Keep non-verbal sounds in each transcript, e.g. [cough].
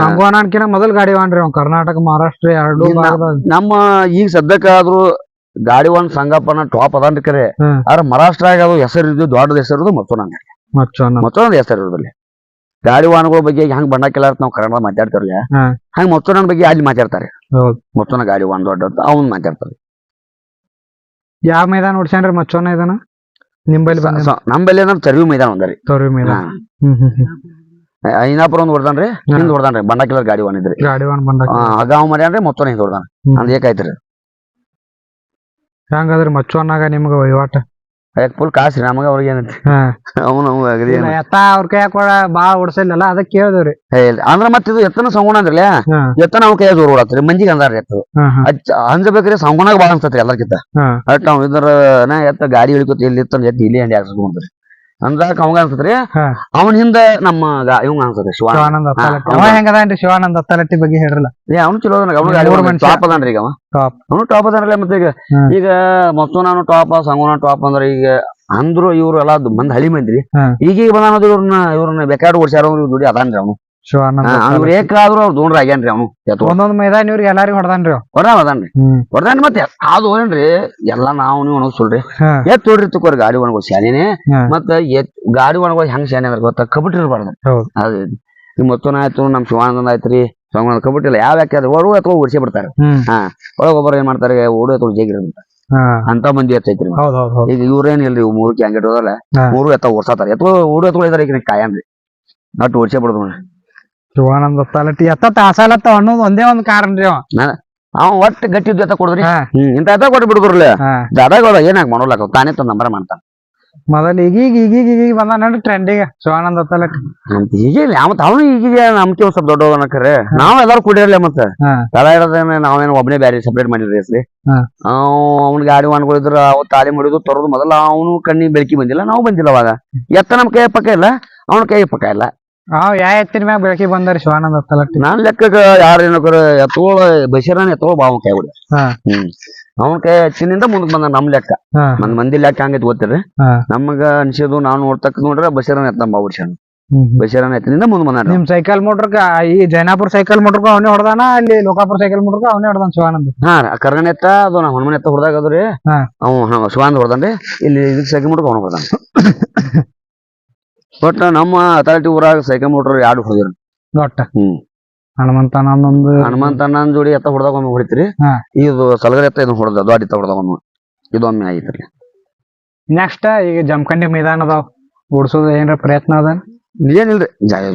ಸಂಗೋನಕಿನ ಮೊದಲ್ ಗಾಡಿ ವಾಣ್ರಿ ಕರ್ನಾಟಕ ಮಹಾರಾಷ್ಟ್ರ ಎರಡು ನಮ್ಮ ಈಗ ಸದ್ಯಕ್ಕಾದ್ರೂ ಗಾಡಿ ಒಂದ್ ಸಂಗಪ್ಪನ ಟಾಪ್ ಅದನ್ರಿ ಕರೆ. ಹ್ಮ್. ಆದ್ರೆ ಮಹಾರಾಷ್ಟ್ರ ಅದು ಹೆಸರು ಇದ್ದು ದೊಡ್ಡದ ಹೆಸರು ಮತ್ತೊಂದ್ ಮತ್ತೊಂದ್ ಹೆಸರು ಇರೋದಲ್ಲಿ ಗಾಡಿ ವಾಹನಗಳ ಬಗ್ಗೆ ಹೆಂಗ್ ಬಣ್ಣಕ್ಕೆಲ್ಲ ನಾವು ಕನ್ನಡ ಮಾತಾಡ್ತಾರಲ್ಲ. ಹಂಗ ಮತ್ತೊಂದ್ ಬಗ್ಗೆ ಅಲ್ಲಿ ಮಾತಾಡ್ತಾರೆ. ಮತ್ತೊಂದ್ ಗಾಡಿ ವಾಹನ ದೊಡ್ಡ ಅವನ್ ಮಾತಾಡ್ತಾರೆ. ಯಾವ ಮೈದಾನ ಓಡ್ಸ್ಯಾನ್ರಿ ಮಚ್ಚೋನ ಇದನ್ನ ನಿಂಬಲ್ಲಿ ಸ- ನಮ್ಮಲ್ಲಿ ಏನಾರ ಚರ್ವಿ ಮೈದಾನ ಒಂದರಿ ಚರ್ವಿ ಮೈದಾನ. ಐನಾಪುರ ಒಂದ್ ಹೊಡ್ದಾನ್ರಿ? ಹಿಂದ್ ಹೊಡ್ದಾನ್ರಿ ಬಣ್ಣಕ್ಕೆಲ್ಲ ಗಾಡಿ ವಾಹನ ಇದ್ರಿ. ಗಾಡಿ ವಾನ್ ಬಂದಾಗ ಅಗಾವ್ ಮಾಡ್ಯಾನ್ರಿ ಮತ್ತೊಂದ್ ಹಿಂದ್ ಹೊಡ್ದಾನ. ಅಂದ್ ಏಕಾಯ್ತ್ರಿ ಹಂಗಾದ್ರೆ ಮಚ್ಚೋನಾಗ ನಿಮ್ಗೆ ವಹಿವಾಟ? ಯಾಕೆ ಫುಲ್ ಕಾಸ್ರಿ ನಮಗ ಅವ್ರಿಗೆ ಏನೈತಿ? ಅವನು ಅವ್ ಅಗದಿ ಎತ್ತ ಅವ್ರ ಕೈ ಕೊಡ ಬಾಳ ಓಡಿಸಲಿಲ್ಲ ಅದಕ್ಕೆ ಕೇಳಿದ್ರಿ ಮತ್ತೆ ಅಂದ್ರ ಮತ್ ಇದು ಎತ್ತನ ಸಂಗುಣ ಅಂದ್ರಲ್ಲ ಎತ್ತನ ಅವ್ರ ಕೈ ಜೋರ್ ಓಡಾತ್ರಿ ಮಂಜಿಗೆ ಅಂದಾರ್ರಿ ಎತ್ತು ಹಾ ಹಾ. ಅಚ್ಚ ಅಂಜಬೇಕ್ರಿ ಸಂಗುಣಾಗ ಬಾಳ ಅನ್ಸತ್ರಿ ಎಲ್ಲರ್ಕಿಂತ. ಅಟ್ ನಾವ್ ಇದ್ರ ಎತ್ತ ಗಾಡಿ ಇಳಿಕೋತ ಇಲ್ಲಿ ಎತ್ತ ಎತ್ತಿ ಇಲ್ಲಿ ಹಂಡಿ ಹಾಕ್ಸ್ಕೊಂಡ್ರಿ ಅಂದಾಗ ಅವಂಗ ಅನ್ಸತ್ರಿ. ಅವನ ಹಿಂದ ನಮ್ಮ ಇವಂಗ ಅನ್ಸತ್ರಿ ಶಿವ. ಶಿವಾನಂದ ಅವ ಹೆಂಗದಾನ್ರಿ ಶಿವಾನಂದ ಅತ್ತಲಟ್ಟಿ ಬಗ್ಗೆ ಹೇಳ್ರಲ್ಲ? ಏ ಅವ್ನು ಚಲೋ ಅದಾನ. ಟಾಪ್ ಅದಾನ್ರಿ ಈಗ ಅವ. ಅವನು ಟಾಪ್ ಅದಾನಲ್ಲ ಮತ್ತೆ ಈಗ ಈಗ ಮತ್ತು ನಾನು ಟಾಪ್ ಸಂಗೋನ ಟಾಪ್ ಅಂದ್ರ ಈಗ ಅಂದ್ರು ಇವ್ರು ಎಲ್ಲಾ ಬಂದ್ ಹಳಿ ಮಂದ್ರಿ. ಈಗ ಈಗೀಗ ಬಂದಾನದು ಇವ್ರನ್ನ ಇವ್ರನ್ನ ಬೇಕಾಡ್ ಓಡಿಸ್ಯಾರ ದುಡಿ ಅದಾನ್ರಿ ಅವನು. ಅವ್ರು. ಏಕಾದ್ರೂ ಅವ್ರು ದೂರ ಆಗ್ಯಾನ್ರಿ ಅವನು? ಒಂದೊಂದು ಮೈದಾನ ಇವ್ರಿಗೆ ಎಲ್ಲಾರಿಗೂ ಹೊಡ್ದಾನ್ರಿ ಅದಾನ್ರಿ ಹ್ಮ್. ಹೊರದಾನ್ ಮತ್ತೆ ಅದು ಏನ್ರಿ ಎಲ್ಲಾ ನಾವು ನೀವು ಅನಗ್ಸುಲ್ರಿ ಹಾ. ಎತ್ ನೋಡ್ರಿ ತಕೋರಿ ಗಾಡಿ ಒಣಗೋ ಶಾಲಿನೇ. ಮತ್ತೆ ಎತ್ ಗಾಡಿ ಒಣಗೋದ್ ಹೆಂಗ್ ಶಾನೆ ಅಂದ್ರೆ ಗೊತ್ತ? ಕಬಿಟ್ ಇರ್ಬಾರ್ದು. ಅದು ಈ ಮತ್ತೊಂದ್ ಆಯ್ತು ನಮ್ ಶಿವಾನಂದ ಆಯ್ತ್ರಿ ಸಂಗಣ್ಣ ಕಬಟ್ ಇಲ್ಲ. ಯಾವ ಯಾಕೆ ಅದು ಓಡು ಅಥವಾ ಓಡಿಸಿ ಬಿಡ್ತಾರೆ. ಹಾ. ಒಳಗೊಬ್ಬರು ಏನ್ ಮಾಡ್ತಾರೆ ಓಡು ಅಥವಾ ಜೇಗಿರಂತ ಅಂತ ಮಂದಿ ಎತ್ತೈತ್ರಿ ಈಗ ಇವ್ರೇನ್ ಇಲ್ರಿ ಮೂರು ಮೂರಕ್ಕೆ ಹಂಗೆ ಇಟ್ಟೋದಲ್ಲ ಮೂರು ಎತ್ತ ಓಡ್ಸಾತಾರ. ಎತ್ಕೊ ಓಡು ಎತ್ಕೊ ಇದಾರೆ ಈಗ ಕಾಯನ್ರಿ ನಟ್ಟು ಓಡಿಸೇ ಬಿಡುದು ಶಿವಾನಂದ ಅತ್ತಲಟ್ಟಿ ಎತ್ತ ತಾಸಲತ್ತ ಅನ್ನೋದು ಒಂದೇ ಒಂದ್ ಕಾರಣ ರೀ ಅವ. ಅವ ಒಟ್ಟು ಗಟ್ಟಿ ಜೊತೆ ಕೊಡುದ್ರಿ? ಹಾ. ಹ್ಮ್ ಇಂತ ಕೊಟ್ಟು ಬಿಡುದ್ರಲ್ಲ? ಹಾ. ದಾದಾಗಳ ಏನಾಗ ಮಾಡೋಲ್ಲ ತಾನೇ ತನ್ನ ನಂಬರ್ ಮಾಡ್ತಾನ. ಮೊದಲ ಈಗೀಗ ಈಗೀಗ ಈಗೀಗ ಬಂದ ನೋಡ್ರಿ ಟ್ರೆಂಡಿಗೆ ಶಿವಾನಂದ ಅತ್ತಲಟ್ಟಿ ಅಂತ ಈಗಿಲ್ಲ ಮತ್ತ ಅವನು ಈಗೀಗ ನಮ್ಗೆ ಒಂದ್ ಸ್ವಲ್ಪ ದೊಡ್ಡವನ ಕರೆ? ನಾವ್ ಎಲ್ಲಾರು ಕುಡಿಯಲ್ಲ ಮತ್ತ? ಹಾ. ತಳ ಇರೋದೇನ ನಾವೇನು ಒಬ್ಬನೇ ಬ್ಯಾರೆ ಸಪ್ರೇಟ್ ಮಾಡಿದ್ರಿ ಹೆಸ್ರಿ? ಹಾ. ಅವ್ನ ಗಾಡಿ ವಾನ್ಗಳಿದ್ರ ಅವ್ ತಾಳಿ ಮಾಡಿದ್ರು ತರೋದು ಮೊದಲ ಅವನು ಕಣ್ಣಿಗೆ ಬೆಳಕಿ ಬಂದಿಲ್ಲ ನಾವು ಬಂದಿಲ್ಲ ಅವಾಗ. ಎತ್ತ ನಮ್ ಕೈ ಪಕ್ಕ ಇಲ್ಲ ಅವನ ಕೈ ಪಕ್ಕ ಇಲ್ಲ. ಅವ್ ಯಾ ಎತ್ತಿನ ಮ್ಯಾಗ ಬೆಳಕಿ ಬಂದಾರಿ ಶಿವಾನಂದ ಅತ್ತಲಟ್ಟಿ ನಾನ್ ಲೆಕ್ಕಕ್ಕ ಯಾರು ಏನಕ್ಕಾರ ಎತ್ತೋಳ ಬಶೀರನ ಎತ್ತೋಳ ಬಾವ ಕೈ ಬಿಡ. ಹಾ. ಹ್ಮ್. ಅವನ ಕೈ ಹೆಚ್ಚಿನಿಂದ ಮುಂದಕ್ ಬಂದ ನಮ್ ಲೆಕ್ಕ. ಹಾ. ಮಂದ್ ಮಂದಿ ಲೆಕ್ಕ ಹಂಗೈತಿ ಗೊತ್ತಿರಿ ಹಾ. ನಮಗ ಅನ್ಸಿದ್ದು ನಾವ್ ನೋಡ್ತಕ್ಕ ನೋಡ್ರೆ ಬಶೀರನ ಎತ್ತ ಬಾವು ಹ್ಮ್. ಬಶೀರನ ಎತ್ತಿನಿಂದ ಮುಂದ್ ಬಂದಾನ ನಿಮ್ ಸೈಕಲ್ ಮೋಟ್ರಕ ಈ ಜೈನಾಪುರ ಸೈಕಲ್ ಮೋಟ್ರಕ ಅವನೇ ಹೊಡ್ದಾನ ಅಲ್ಲಿ ಲೋಕಾಪುರ ಸೈಕಲ್ ಮೋಟ್ರಕ್ ಅವನೇ ಹೊಡ್ದಾನ ಶಿವಾನಂದ ಹಾ ಕರ್ಗಣ ಎತ್ತ ಅದು ನಾ ಹನುಮನ ಎತ್ತ ಹೊಡೆದಾಗ ಅದ್ರಿ ಹಾ. ಅವ ಶಿವಾನಂದ ಹೊಡೆದನ್ರಿ. ಇಲ್ಲಿ ಇದಕ್ಕೆ ಸೈಕಲ್ ಮೋಟ್ರ್ ಅವನು ಹೊಡೆದಾನ. [coughs] ಬಟ್ ನಮ್ಮ ಅಥಾರಿಟಿ ಊರಾಗ ಸೈಕಲ್ ಮೋಟರ್ ಎರಡು ಹೊಡೆದಿರು ದೊಡ್ಡ ಹ್ಮ್. ಹನುಮಂತ ಹನುಮಂತನ ಜೋಡಿ ಎತ್ತ ಹೊಡೆದಾಗ ಒಮ್ಮೆ ಹೊಡಿತೀರಿ. ಹಾ. ಇದು ಸಲಗರ ಎತ್ತ ಇದನ್ನ ಹೊಡೆದ ದೊಡ್ಡ ಎತ್ತ ಹೊಡೆದಾಗ ಒಮ್ಮೆ ಇದೊಮ್ಮೆ ಆಗೈತ್ರಿ. ನೆಕ್ಸ್ಟ್ ಈಗ ಜಮಖಂಡಿ ಮೈದಾನ ಅದಾವ. ಓಡಿಸೋದು ಏನ್ರ ಪ್ರಯತ್ನ ಅದ? ಏನಿಲ್ರಿ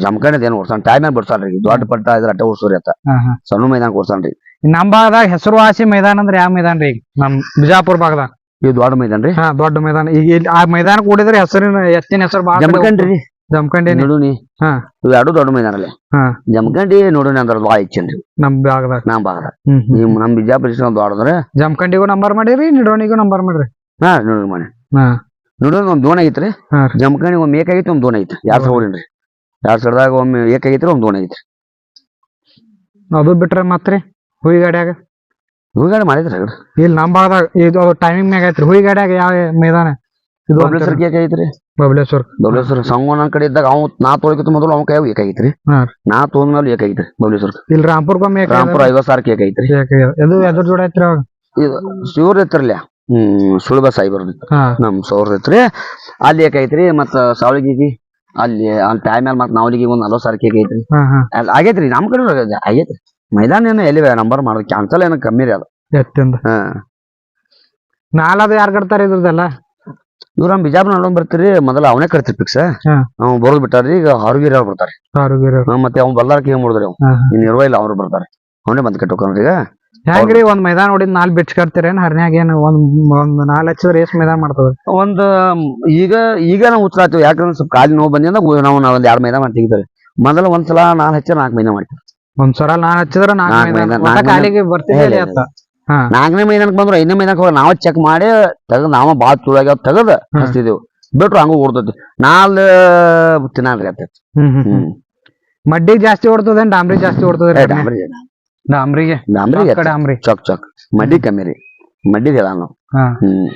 ಜಮಖಂಡಿ ಏನ್ ಓಡ್ಸಾನ ಟೈಮ್ ಏನ್ ಬಿಡ್ಸಾನ್ರಿ ದೊಡ್ಡ ಪಟ್ಟ ಇದ್ರ ಅಟ್ಟ ಓಡ್ಸೋರಿ ಎತ್ತ. ಹಾ ಹಾ. ಸಣ್ಣ ಮೈದಾನ ಓಡ್ಸಾನ್ರಿ ನಮ್ ಭಾಗದಾಗ ಹೆಸರುವಾಸಿ ಮೈದಾನ ಅಂದ್ರೆ ಯಾವ ಮೈದಾನ ರೀ ಈಗ? ನಮ್ ಬಿಜಾಪುರ ಭಾಗದಾಗ. ಇದು ದೊಡ್ಡ ಮೈದಾನ ರೀ ಹಾ ದೊಡ್ಡ ಮೈದಾನ. ಈಗ ಇಲ್ಲಿ ಆ ಮೈದಾನ ಕೂಡಿದ್ರೆ ಹೆಸರಿನ ಎತ್ತಿನ ಹೆಸರು ಬಾಳ ಜಮಖಂಡಿ ಜಮಖಂಡಿ ನೋಡುನಿ ಹಾ. ಇವೆರಡು ಎರಡು ದೊಡ್ಡ ಮೈದಾನ ಅಲ್ಲೇ ಹಾ. ಜಮಖಂಡಿ ನೋಡುನಿ ಅಂದ್ರೆ ಭಾಳ ಇಚ್ಚನ್ರಿ ನಮ್ ಭಾಗದಾಗ. ನಮ್ ಭಾಗದ. ಈ ನಮ್ ಬಿಜಾಪುರ ಡಿಸ್ಟ್ರಿಕ್ಟ್ ದೊಡ್ಡದ್ರೆ. ಜಮಖಂಡಿಗೂ ನಂಬರ್ ಮಾಡಿರಿ ನಿಡೋಣಿಗೂ ನಂಬರ್ ಮಾಡ್ರಿ. ಹಾ ನೋಡ್ರಿ ಮನೆ ಹಾ. ನೋಡೋಣ ಒಂದ್ ದೋಣ ಐತ್ರಿ. ಹಾ. ಜಮಖಂಡಿ ಒಮ್ಮೆ ಐತಿ ಒಂದ್ ದೋಣ ಐತಿ ಎರಡ್ ಸಾವಿರ ಎರಡ್ ಸಾವಿರದಾಗ ಒಮ್ಮೆ ಏಕಾಗೈತ್ರಿ ಒಂದ್ ದೋಣ ಐತ್ರಿ. ಅದು ಬಿಟ್ರೆ ಮತ್ರಿ? ಹುಯಿ ಗಾಡ್ಯಾಗ ಹೂಗಾಡಿ ಮಾಡಿದ್ರಿ ಇಲ್ಲಿ ನಮ್ ಭಾಗದಾಗ ಇದು ಟೈಮಿಂಗ್ ಮ್ಯಾಗ ಐತ್ರಿ. ಹುಯಿ ಗಾಡ್ಯಾಗ ಯಾವ ಮೈದಾನ. ಇದು ಬಬ್ಲೇಶ್ವರ ಏಕಾಗೈತ್ರಿ ಬಬಲೇಶ್ವರ್ ಬಬ್ಲೇಶ್ವರ ಸಂಗೋನ ಕಡೆ ಇದ್ದಾಗ ಅವ್ ನಾ ತೊಳಕಿತ ಮೊದಲು ಅವ್ನ ಕೈ ಏಕಾಗೈತ್ರಿ ಹಾ. ನಾ ತೊಗೊಂಡ್ಮೇಲೆ ಏಕಾಗೈತ್ರಿ ಬಬ್ಲೇಶ್ವರ ಇಲ್ಲಿ ರಾಮ್ಪುರ್ಗೊಮ್ಮೆ ರಾಮ್ಪುರ ಐವತ್ ಏಕಾಗೈತ್ರಿ ಇದು ಎದ್ರ ಜೋಡ ಐತ್ರಿ ಅವಾಗ? ಇದು ಶಿವರ್ ಐತ್ರಲ್ಲ ಹ್ಮ್ ಸುಳ್ಬ ಸಾಯಿಬರ್ ನಮ್ ಸೌರ್ ಐತ್ರಿ ಅಲ್ಲಿ ಏಕೈತ್ರಿ ಮತ್ತ ಸಾವಳಿಗಿಗಿ ಅಲ್ಲಿ ಅಲ್ಲಿ ಟೈಮ್ ಮೇಲೆ ಮತ್ ನಾವಲಿಗೆ ಒಂದ್ ನಲ್ವತ್ ಸಾವಿರ ಏಕೈತ್ರಿ ಐತ್ರಿ ಆಗೈತ್ರಿ ನಮ್ ಕಡೆ ಆಗೈತ್ರಿ. ಮೈದಾನ ಏನು ಎಲ್ಲಿ ನಂಬರ್ ಮಾಡೋದು? ಕ್ಯಾನ್ಸಲ್ ಏನೋ ಕಮ್ಮಿ ರೀ ಅದು. ಎತ್ತಿಂದ. ಹಾ. ನಾಲದು ಯಾರ್ ಕಟ್ತಾರ ಇದ್ರದೆಲ್ಲ ಇವ್ರ ನಮ್ ಬಿಜಾಪುರ ನೋಡೋನ್ ಬರ್ತೀರಿ ಮೊದಲ ಅವನೇ ಕಟ್ತಿರ್ ಫಿಕ್ಸ್ ಹಾ. ಅವ್ನು ಬರೋದ್ ಬಿಟ್ಟಾರ್ರಿ ಈಗ ಅವ್ರಿಗೆ ಅವ್ರು ಬರ್ತಾರೆ. ಆರೋಗ್ಯ ಮತ್ತೆ ಅವ್ನು ಬಲ್ಲಾರಕ್ಕೆ ಏನ್ ಮಾಡಿದ್ರಿ ಅವ್ನು. ಇನ್ ಇರುವ ಇಲ್ಲ ಅವ್ರು ಬರ್ತಾರೆ. ಅವನೇ ಬಂದ್ ಕಟ್ಟೋಕನ್ರಿ ಈಗ. ಹೆಂಗ್ರಿ ಒಂದ್ ಮೈದಾನ ಹೊಡಿದ್ ನಾಲ್ ಬಿಟ್ಸ್ ಕಟ್ತೀರೇನ್? ಹರ್ನ್ಯಾಗ ಏನ್ ಒಂದ್ ಒಂದ್ ನಾಲ್ ಹಚ್ಚಿದ್ರೆ ಎಷ್ಟ್ ಮೈದಾನ ಮಾಡ್ತದ? ಒಂದ್ ಈಗ ಈಗ ನಾವು ಉತ್ಸಾಹ ಯಾಕಂದ್ರೆ ಸ್ವಲ್ಪ ಕಾಲಿ ನೋವು ಬಂದಿಂದ ನಾವು ನಾವು ಒಂದ್ ಎರಡ್ ಮೈದಾನ ಮಾಡಿ ತೆಗಿತಾರೆ ಮೊದಲ ಒಂದ್ಸಲ ನಾಲ್ ಹಚ್ಚ ನಾಲ್ಕು ಮೈದಾನ ಮಾಡ್ತೀವಿ. ಒಂದ್ ಸರ ನಾನ್ ಹಚ್ಚಿದ್ರ ನಾಲ್ಕ್ ಕಾಲಿಗೆ ಬರ್ತಿದ್ದೆ ಅತ್ತ. ನಾಲ್ಕನೇ ಮೈದಾನಕ್ಕೆ ಬಂದ್ರು ಐದನೇ ಮೈದಾನಕ್ಕೆ ಹೋಗಿ ನಾವ್ ಚೆಕ್ ಮಾಡಿ ತೆಗದ್ ನಾವ ಬಾಳ್ ತುಳಾಗ್ಯಾವ ತೆಗದ ಹಚ್ತಿದೇವು. ಬಿಟ್ರು ಹಂಗ ಓಡ್ತೈತಿ. ನಾಲ್ ತಿನ್ನಾದ್ರಿ ಹ್ಮ್ ಮಡ್ಡಿಗ್ ಜಾಸ್ತಿ ಓಡ್ತದೇನ್ ಡಾಂಬ್ರಿ ಜಾಸ್ತಿ ಓಡ್ತದ ಡಾಂಬ್ರಿಗೆ. ಡಾಂಬ್ರಿ ಡಾಂಬ್ರಿಗೆ ಡಾಂಬ್ರಿ ಚೊಕ್ ಚೊಕ್. ಮಡ್ಡಿ ಕಮ್ಮಿ ರೀ. ಮಡ್ಡಿ ಹೇಳ ನಾವು. ಹ್ಮ್.